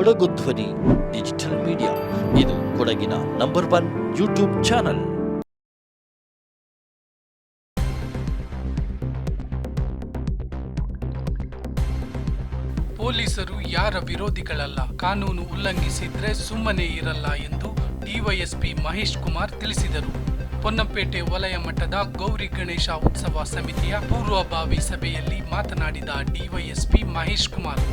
ಕೊಡಗು ಧ್ವನಿ, digital media. ಇದು ಕೊಡಗಿನ ನಂಬರ್ ಒನ್ ಯೂಟ್ಯೂಬ್ ಚಾನಲ್. ಪೊಲೀಸರು ಯಾರ ವಿರೋಧಿಗಳಲ್ಲ? ಕಾನೂನು ಉಲ್ಲಂಘಿಸಿದ್ರೆ ಸುಮ್ಮನೆ ಇರಲ್ಲ ಎಂದು ಡಿವೈಎಸ್ಪಿ ಮಹೇಶ್ ಕುಮಾರ್ ತಿಳಿಸಿದರು. ಪೊನ್ನಂಪೇಟೆ ವಲಯ ಮಟ್ಟದ ಗೌರಿ ಗಣೇಶ ಉತ್ಸವ ಸಮಿತಿಯ ಪೂರ್ವಭಾವಿ ಸಭೆಯಲ್ಲಿ ಮಾತನಾಡಿದ ಡಿವೈಎಸ್ಪಿ ಮಹೇಶ್ ಕುಮಾರ್.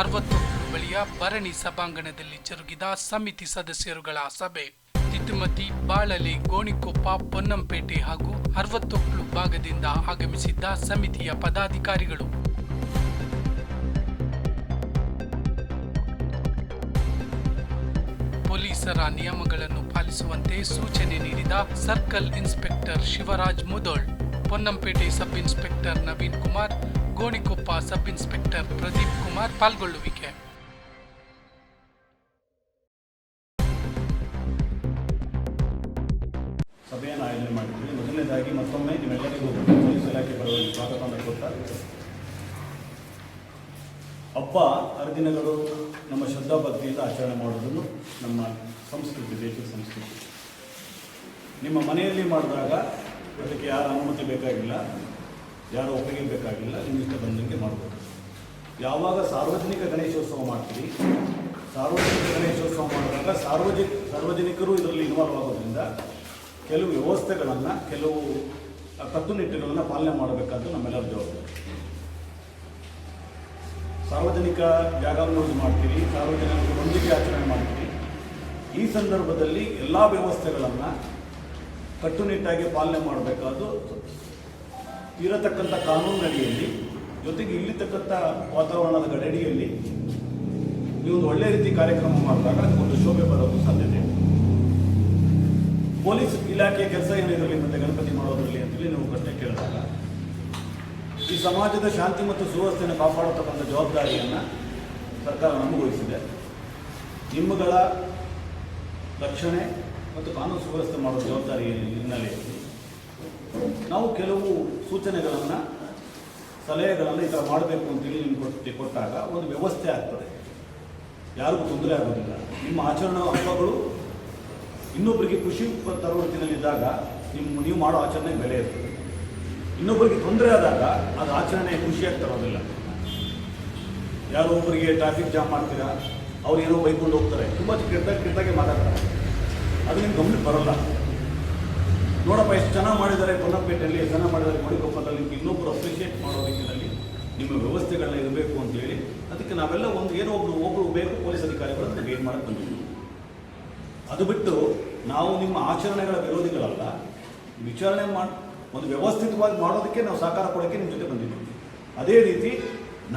ಅರವತ್ತೊಂದು ಬಳಿಯ ಭರಣಿ ಸಭಾಂಗಣದಲ್ಲಿ ಜರುಗಿದ ಸಮಿತಿ ಸದಸ್ಯರುಗಳ ಸಭೆ. ತಿದ್ದುಮತಿ, ಬಾಳಲೆ, ಗೋಣಿಕೊಪ್ಪ, ಪೊನ್ನಂಪೇಟೆ ಹಾಗೂ ಅರವತ್ತೊಕ್ಳು ಭಾಗದಿಂದ ಆಗಮಿಸಿದ್ದ ಸಮಿತಿಯ ಪದಾಧಿಕಾರಿಗಳು. ಪೊಲೀಸರ ನಿಯಮಗಳನ್ನು ಪಾಲಿಸುವಂತೆ ಸೂಚನೆ ನೀಡಿದ circle inspector Shivaraj Mudhol, Ponnampete sub inspector Naveen Kumar Gonikoppa sub inspector Pradeep Kumar ಪಾಲ್ಗೊಳ್ಳುವಿಕೆ. ಸಭೆಯನ್ನು ಆಯೋಜನೆ ಮಾಡಿದ್ವಿ ಮೊದಲನೇದಾಗಿ ಮತ್ತೊಮ್ಮೆ ನಿಮ್ಮೆಲ್ಲರಿಗೂ ಪೊಲೀಸ್ ಇಲಾಖೆ ಪರವಾಗಿ ಸ್ವಾಗತವನ್ನು ಕೊಡ್ತಾ ಹಬ್ಬ, ಹರಿದಿನಗಳು ನಮ್ಮ ಶ್ರದ್ಧಾ ಭಕ್ತಿಯಿಂದ ಆಚರಣೆ ಮಾಡೋದನ್ನು ನಮ್ಮ ಸಂಸ್ಕೃತಿ, ದೇಶದ ಸಂಸ್ಕೃತಿ. ನಿಮ್ಮ ಮನೆಯಲ್ಲಿ ಮಾಡಿದಾಗ ಅದಕ್ಕೆ ಯಾರ ಅನುಮತಿ ಬೇಕಾಗಿಲ್ಲ. ಯಾರ ಒಪ್ಪಿಗೆ ಬೇಕಾಗಿಲ್ಲ, ನಿಮ್ಮ ಇಷ್ಟ ಬಂದಂಗೆ ಮಾಡ್ಬೋದು. ಯಾವಾಗ ಸಾರ್ವಜನಿಕ ಗಣೇಶೋತ್ಸವ ಮಾಡ್ತೀರಿ, ಸಾರ್ವಜನಿಕ ಗಣೇಶೋತ್ಸವ ಮಾಡಿದಾಗ ಸಾರ್ವಜನಿಕ ಸಾರ್ವಜನಿಕರು ಇದರಲ್ಲಿ ಇನ್ವಾಲ್ವ್ ಆಗೋದ್ರಿಂದ ಕೆಲವು ವ್ಯವಸ್ಥೆಗಳನ್ನು, ಕೆಲವು ಕಟ್ಟುನಿಟ್ಟುಗಳನ್ನು ಪಾಲನೆ ಮಾಡಬೇಕಾದ್ದು ನಮ್ಮೆಲ್ಲರ ಜವಾಬ್ದಾರಿ. ಸಾರ್ವಜನಿಕ ಜಾಗವನ್ನು ಯೂಸ್ ಮಾಡ್ತೀರಿ ಸಾರ್ವಜನಿಕರೊಂದಿಗೆ ಆಚರಣೆ ಮಾಡ್ತೀರಿ, ಈ ಸಂದರ್ಭದಲ್ಲಿ ಎಲ್ಲ ವ್ಯವಸ್ಥೆಗಳನ್ನು ಕಟ್ಟುನಿಟ್ಟಾಗಿ ಪಾಲನೆ ಮಾಡಬೇಕಾದ್ದು ಇರತಕ್ಕಂಥ ಕಾನೂನಿನಡಿಯಲ್ಲಿ ಜೊತೆಗೆ ಇಲ್ಲಿರ್ತಕ್ಕಂಥ ವಾತಾವರಣದ ಗಡಡಿಯಲ್ಲಿ ನೀವು ಒಂದು ಒಳ್ಳೆ ರೀತಿ ಕಾರ್ಯಕ್ರಮ ಮಾಡಿದಾಗ ಒಂದು ಶೋಭೆ ಬರೋದು ಸಾಧ್ಯತೆ. ಪೊಲೀಸ್ ಇಲಾಖೆಯ ಕೆಲಸ ಏನಿರಲಿ ಮತ್ತೆ ಗಣಪತಿ ಮಾಡೋದ್ರಲ್ಲಿ ಅಂತೇಳಿ ನಾವು ಪ್ರಶ್ನೆ ಕೇಳಿದಾಗ, ಈ ಸಮಾಜದ ಶಾಂತಿ ಮತ್ತು ಸುವ್ಯವಸ್ಥೆಯನ್ನು ಕಾಪಾಡತಕ್ಕಂಥ ಜವಾಬ್ದಾರಿಯನ್ನು ಸರ್ಕಾರ ನಮಗೆ ವಹಿಸಿದೆ. ನಿಮ್ಮಗಳ ರಕ್ಷಣೆ ಮತ್ತು ಕಾನೂನು ಸುವ್ಯವಸ್ಥೆ ಮಾಡೋ ಜವಾಬ್ದಾರಿ ಹಿನ್ನೆಲೆಯಲ್ಲಿ ನಾವು ಕೆಲವು ಸೂಚನೆಗಳನ್ನು, ಸಲಹೆಗಳನ್ನು ಈ ಥರ ಮಾಡಬೇಕು ಅಂತೇಳಿ ನಿಮ್ಗೆ ಕೊಟ್ಟು, ಕೊಟ್ಟಾಗ ಒಂದು ವ್ಯವಸ್ಥೆ ಆಗ್ತದೆ. ಯಾರಿಗೂ ತೊಂದರೆ ಆಗೋದಿಲ್ಲ. ನಿಮ್ಮ ಆಚರಣಾ ಹಬ್ಬಗಳು ಇನ್ನೊಬ್ಬರಿಗೆ ಖುಷಿ ಪ- ತರುವ ರೀತಿಯಲ್ಲಿದ್ದಾಗ ನಿಮ್ಮ ನೀವು ಮಾಡೋ ಆಚರಣೆ ಬೆಲೆ ಇರ್ತದೆ ಇನ್ನೊಬ್ಬರಿಗೆ ತೊಂದರೆ ಆದಾಗ ಅದು ಆಚರಣೆ ಖುಷಿಯಾಗಿ ತರೋದಿಲ್ಲ. ಯಾರೋ ಒಬ್ಬರಿಗೆ ಟ್ರಾಫಿಕ್ ಜಾಮ್ ಮಾಡ್ತೀರಾ, ಅವ್ರು ಏನೋ ಬೈಕೊಂಡು ಹೋಗ್ತಾರೆ. ತುಂಬ ಕೆಟ್ಟ, ಕೆಟ್ಟದಾಗೆ ಮಾತಾಡ್ತಾರೆ. ಅದು ನಿಮ್ಗೆ ಗಮನಕ್ಕೆ ಬರೋಲ್ಲ. ನೋಡಪ್ಪ, ಎಷ್ಟು ಜನ ಮಾಡಿದ್ದಾರೆ ಪೊನ್ನಪೇಟೆಯಲ್ಲಿ ಜನ ಮಾಡಿದ್ದಾರೆ ಮಡಿಕೊಪ್ಪದಲ್ಲಿ ಇನ್ನೊಬ್ಬರು ಅಪ್ರಿಷಿಯೇಟ್ ಮಾಡೋ ರೀತಿಯಲ್ಲಿ ನಿಮ್ಮ ವ್ಯವಸ್ಥೆಗಳನ್ನ ಇರಬೇಕು ಅಂತೇಳಿ ಅದಕ್ಕೆ ನಾವೆಲ್ಲ ಒಂದು ಏನೋ ಒಬ್ರು ಒಬ್ರು ಬೇಕು, ಪೊಲೀಸ್ ಅಧಿಕಾರಿಗಳು ಅದನ್ನು ಗೈಡ್ ಮಾಡಕ್ಕೆ ಬಂದಿದ್ದೀವಿ. ಅದು ಬಿಟ್ಟು ನಾವು ನಿಮ್ಮ ಆಚರಣೆಗಳ ವಿರೋಧಿಗಳಲ್ಲ, ವಿಚಾರಣೆ ಮಾಡಿ, ಒಂದು ವ್ಯವಸ್ಥಿತವಾಗಿ ಮಾಡೋದಕ್ಕೆ ನಾವು ಸಹಕಾರ ಕೊಡೋಕ್ಕೆ ನಿಮ್ಮ ಜೊತೆ ಬಂದಿದ್ದೀವಿ. ಅದೇ ರೀತಿ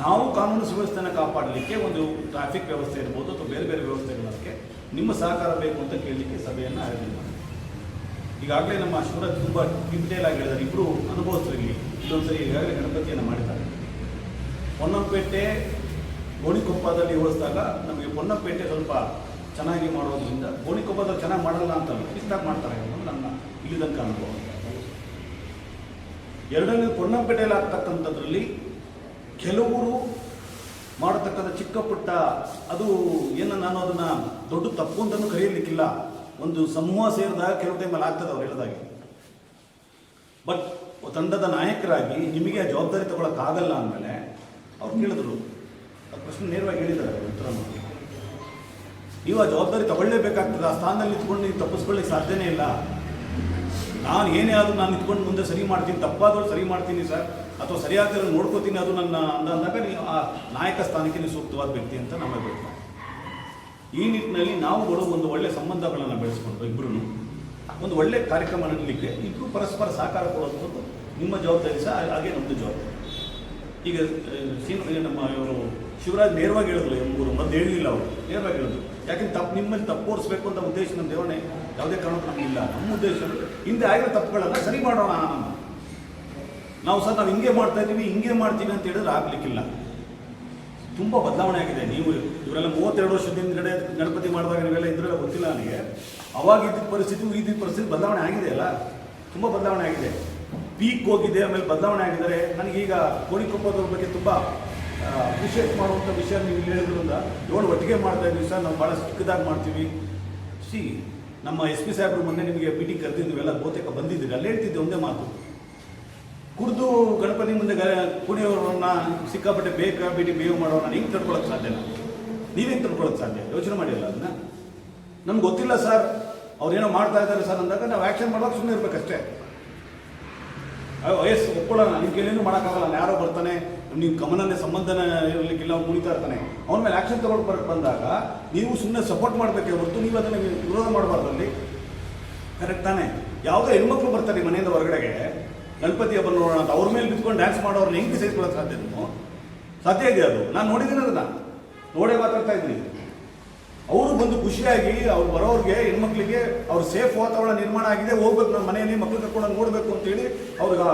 ನಾವು ಕಾನೂನು ಸುವ್ಯವಸ್ಥೆಯನ್ನು ಕಾಪಾಡಲಿಕ್ಕೆ ಒಂದು ಟ್ರಾಫಿಕ್ ವ್ಯವಸ್ಥೆ ಇರ್ಬೋದು ಅಥವಾ ಬೇರೆ ಬೇರೆ ವ್ಯವಸ್ಥೆಗಳಕ್ಕೆ ನಿಮ್ಮ ಸಹಕಾರ ಬೇಕು ಅಂತ ಕೇಳಲಿಕ್ಕೆ ಸಭೆಯನ್ನು ಆಯೋಜನೆ ಮಾಡಿದ್ದೀವಿ ಈಗಾಗಲೇ ನಮ್ಮ ಶಿವರಾಜ್ ತುಂಬ ಡೀಟೇಲ್ ಆಗಿ ಹೇಳಿದ್ದಾರೆ ಇಬ್ಬರು ಅನುಭವಸ್ಥರಲ್ಲಿ ಇಲ್ಲೊಂದ್ಸರಿ ಈಗಾಗಲೇ ಗಣಪತಿಯನ್ನು ಮಾಡಿದ್ದಾರೆ. ಪೊನ್ನಂಪೇಟೆ ಗೋಣಿಕೊಪ್ಪದಲ್ಲಿ ಹೋಲಿಸಿದಾಗ ನಮಗೆ ಪೊನ್ನಂಪೇಟೆ ಸ್ವಲ್ಪ ಚೆನ್ನಾಗಿ ಮಾಡೋದ್ರಿಂದ ಗೋಣಿಕೊಪ್ಪದಲ್ಲಿ ಚೆನ್ನಾಗಿ ಮಾಡಲ್ಲ ಅಂತ ಇಷ್ಟಾಗಿ ಮಾಡ್ತಾರೆ ಅನ್ನೋದು ನನ್ನ ಇಲ್ಲಿ ತನಕ ಅನುಭವ. ಎರಡನೇ ಪೊನ್ನಂಪೇಟೆಯಲ್ಲಿ ಆಗ್ತಕ್ಕಂಥದ್ರಲ್ಲಿ ಕೆಲವರು ಮಾಡತಕ್ಕಂಥ ಚಿಕ್ಕ ಪುಟ್ಟ ಅದು ಏನು ನಾನು ಅದನ್ನು ದೊಡ್ಡ ತಪ್ಪು ಅಂತಲೂ ಕರೆಯಲಿಕ್ಕಿಲ್ಲ ಒಂದು ಸಮೂಹ ಸೇರಿದಾಗ ಕೆಲವು ಟೈಮಲ್ಲಿ ಆಗ್ತದೆ ಅವ್ರು ಹೇಳಿದಾಗೆ. ಬಟ್ ತಂಡದ ನಾಯಕರಾಗಿ ನಿಮಗೆ ಆ ಜವಾಬ್ದಾರಿ ತಗೊಳಕ್ಕಾಗಲ್ಲ ಅಂದಮೇಲೆ ಅವ್ರು ಕೇಳಿದ್ರು. ಆ ಪ್ರಶ್ನೆ ನೇರವಾಗಿ ಹೇಳಿದ್ದಾರೆ ಉತ್ತರ ನೀವು ಆ ಜವಾಬ್ದಾರಿ ತಗೊಳ್ಳೇಬೇಕಾಗ್ತದೆ, ಆ ಸ್ಥಾನದಲ್ಲಿ ನಿಂತ್ಕೊಂಡು ನೀವು ತಪ್ಪಿಸ್ಕೊಳ್ಳಿಕ್ಕೆ ಸಾಧ್ಯನೇ ಇಲ್ಲ. ನಾನು ಏನೇ ಆದರೂ ನಾನು ನಿಂತ್ಕೊಂಡು ಮುಂದೆ ಸರಿ ಮಾಡ್ತೀನಿ, ತಪ್ಪಾದರೂ ಸರಿ ಮಾಡ್ತೀನಿ ಸರ್, ಅಥವಾ ಸರಿಯಾಗ್ತಿರೋ ನೋಡ್ಕೋತೀನಿ, ಅದು ನನ್ನ ಅಂದ ಅಂದಾಗ ನೀವು ಆ ನಾಯಕ ಸ್ಥಾನಕ್ಕೆ ನೀವು ಸೂಕ್ತವಾದ ವ್ಯಕ್ತಿ ಅಂತ ನಮಗೆ ಬೇಕು ಈ ನಿಟ್ಟಿನಲ್ಲಿ ನಾವುಗಳು ಒಂದು ಒಳ್ಳೆ ಸಂಬಂಧಗಳನ್ನು ಬೆಳೆಸ್ಕೊಂಡು ಇಬ್ಬರು ಒಂದು ಒಳ್ಳೆ ಕಾರ್ಯಕ್ರಮ ನಡೀಲಿಕ್ಕೆ ಇಬ್ಬರು ಪರಸ್ಪರ ಸಹಕಾರ ಕೊಡುವಂಥದ್ದು ನಿಮ್ಮ ಜವಾಬ್ದಾರಿ ಸಹ, ಹಾಗೆ ನಮ್ಮದು ಜವಾಬ್ದಾರಿ. ಈಗ ಸೀನ್ ನಮ್ಮ ಇವರು ಶಿವರಾಜ್ ನೇರವಾಗಿ ಹೇಳಿದ್ರು ಗುರು ಮತ್ತೆ ಹೇಳಲಿಲ್ಲ ಅವರು, ನೇರವಾಗಿ ಹೇಳಿದ್ರು. ಯಾಕೆಂದ್ರೆ ತಪ್ಪು, ನಿಮ್ಮಲ್ಲಿ ತಪ್ಪು ಓಡಿಸ್ಬೇಕು ಅಂತ ಉದ್ದೇಶ ನಮ್ಮ ದೇವರೇ ಯಾವುದೇ ಕಾರಣಕ್ಕೂ ನಮಗಿಲ್ಲ ನಮ್ಮ ಉದ್ದೇಶ, ಹಿಂದೆ ಆಗಿರೋ ತಪ್ಪುಗಳನ್ನು ಸರಿ ಮಾಡೋಣ. ನಾವು ಸಹ ನಾವು ಹಿಂಗೆ ಮಾಡ್ತಾ ಇದ್ದೀವಿ, ಹಿಂಗೆ ಮಾಡ್ತೀವಿ ಅಂತ ಹೇಳಿದ್ರೆ ಆಗ್ಲಿಕ್ಕಿಲ್ಲ. ತುಂಬ ಬದಲಾವಣೆ ಆಗಿದೆ. ನೀವು ಇವರೆಲ್ಲ ಮೂವತ್ತೆರಡು ವರ್ಷದ ಹಿಂದ್ಗಡೆ ಗಣಪತಿ ಮಾಡಿದಾಗ ನೀವೆಲ್ಲ ಇದ್ರೆಲ್ಲ ಗೊತ್ತಿಲ್ಲ ನನಗೆ. ಅವಾಗ ಇದ್ದ ಪರಿಸ್ಥಿತಿ ಇದ್ದ ಪರಿಸ್ಥಿತಿ ಬದಲಾವಣೆ ಆಗಿದೆ ಅಲ್ಲ? ತುಂಬ ಬದಲಾವಣೆ ಆಗಿದೆ. ಪೀಕ್ ಹೋಗಿದೆ, ಆಮೇಲೆ ಬದಲಾವಣೆ ಆಗಿದ್ದಾರೆ. ನನಗೀಗ ಕೋಳಿಕೊಪ್ಪದವ್ರ ಬಗ್ಗೆ ತುಂಬ ಅಪ್ರಿಷಿಯೇಟ್ ಮಾಡುವಂಥ ವಿಷಯ ನೀವು ಇಲ್ಲಿ ಹೇಳಿದ್ರಿಂದ ಏಳು ಒಟ್ಟಿಗೆ ಮಾಡ್ತಾ ಇದ್ದೀವಿ ಸರ್. ನಾವು ಭಾಳ ಚಿಕ್ಕದಾಗಿ ಮಾಡ್ತೀವಿ. ಸಿ ನಮ್ಮ ಎಸ್ ಪಿ ಸಾಹೇಬ್ರು ಮೊನ್ನೆ ನಿಮಗೆ ಮೀಟಿಂಗ್ ಕರೆದಿದ್ದೀವಿ ಎಲ್ಲ ಬಹುತೇಕ ಬಂದಿದ್ದೀರಿ. ಅಲ್ಲಿ ಹೇಳ್ತಿದ್ದೆ ಒಂದೇ ಮಾತು. ಕುಡಿದು ಗಣಪತಿ ಮುಂದೆ ಗ ಕುಣಿಯೋರನ್ನ ಸಿಕ್ಕಾಪಟ್ಟೆ ಬೇಕಾ ಬೇಟಿ ಬೇವು ಮಾಡೋರನ್ನ ಹಿಂಗೆ ತಡ್ಕೊಳಕ್ಕೆ ಸಾಧ್ಯ ನೀವೇನು ತಡ್ಕೊಳಕ್ಕೆ ಸಾಧ್ಯ ಯೋಚನೆ ಮಾಡಿಲ್ಲ ಅದನ್ನ? ನಮ್ಗೆ ಗೊತ್ತಿಲ್ಲ ಸರ್. ಅವ್ರೇನೋ ಮಾಡ್ತಾ ಇದ್ದಾರೆ ಸರ್ ಅಂದಾಗ ನಾವು ಆ್ಯಕ್ಷನ್ ಮಾಡೋಕೆ ಸುಮ್ಮನೆ ಇರ್ಬೇಕಷ್ಟೇ. ವಯಸ್ಸು ಒಪ್ಕೊಳ್ಳೋಣ. ನಿಮ್ಗೆ ಕೇಳೇನು ಮಾಡೋಕ್ಕಾಗಲ್ಲ. ಯಾರೋ ಬರ್ತಾನೆ. ನಿಮ್ಮ ಗಮನನೇ ಸಂಬಂಧನೇ ಇರಲಿಕ್ಕಿಲ್ಲ, ಅವ್ನು ಕುಣಿತಾ ಇರ್ತಾನೆ. ಅವನ ಮೇಲೆ ಆ್ಯಕ್ಷನ್ ತಗೊಂಡು ಬರಕ್ಕೆ ಬಂದಾಗ ನೀವು ಸುಮ್ಮನೆ ಸಪೋರ್ಟ್ ಮಾಡಬೇಕೇ ಹೊರತು ನೀವು ಅದನ್ನು ವಿರೋಧ ಮಾಡಬಾರ್ದು ಅಲ್ಲಿ. ಕರೆಕ್ಟ್ ತಾನೇ? ಯಾವುದೋ ಹೆಣ್ಮಕ್ಳು ಬರ್ತಾರೆ ಮನೆಯಿಂದ ಹೊರಗಡೆಗೆ. ಗಣಪತಿ ಹಬ್ಬ ನೋಡೋಣ ಅಂತ ಅವ್ರ ಮೇಲೆ ಬಿತ್ಕೊಂಡು ಡ್ಯಾನ್ಸ್ ಮಾಡೋರ್ನ ಹೆಂಗೆ ಸೇರಿಸ್ಕೊಳ್ಳೋಕೆ ಸಾಧ್ಯ ಸಾಧ್ಯ ಇದೆ ಅದು. ನಾನು ನೋಡಿದ್ದೀನಿ ಅದನ್ನ. ನೋಡೇ ಮಾತಾಡ್ತಾ ಇದ್ದೀನಿ. ಅವರು ಬಂದು ಖುಷಿಯಾಗಿ ಅವ್ರು ಬರೋರಿಗೆ ಹೆಣ್ಮಕ್ಳಿಗೆ ಅವ್ರ ಸೇಫ್ ವಾತಾವರಣ ನಿರ್ಮಾಣ ಆಗಿದೆ, ಹೋಗ್ಬೇಕು ನಮ್ಮ ಮನೆಯಲ್ಲಿ ಮಕ್ಳು ಕರ್ಕೊಂಡು ನೋಡಬೇಕು ಅಂತೇಳಿ ಅವ್ರಿಗೆ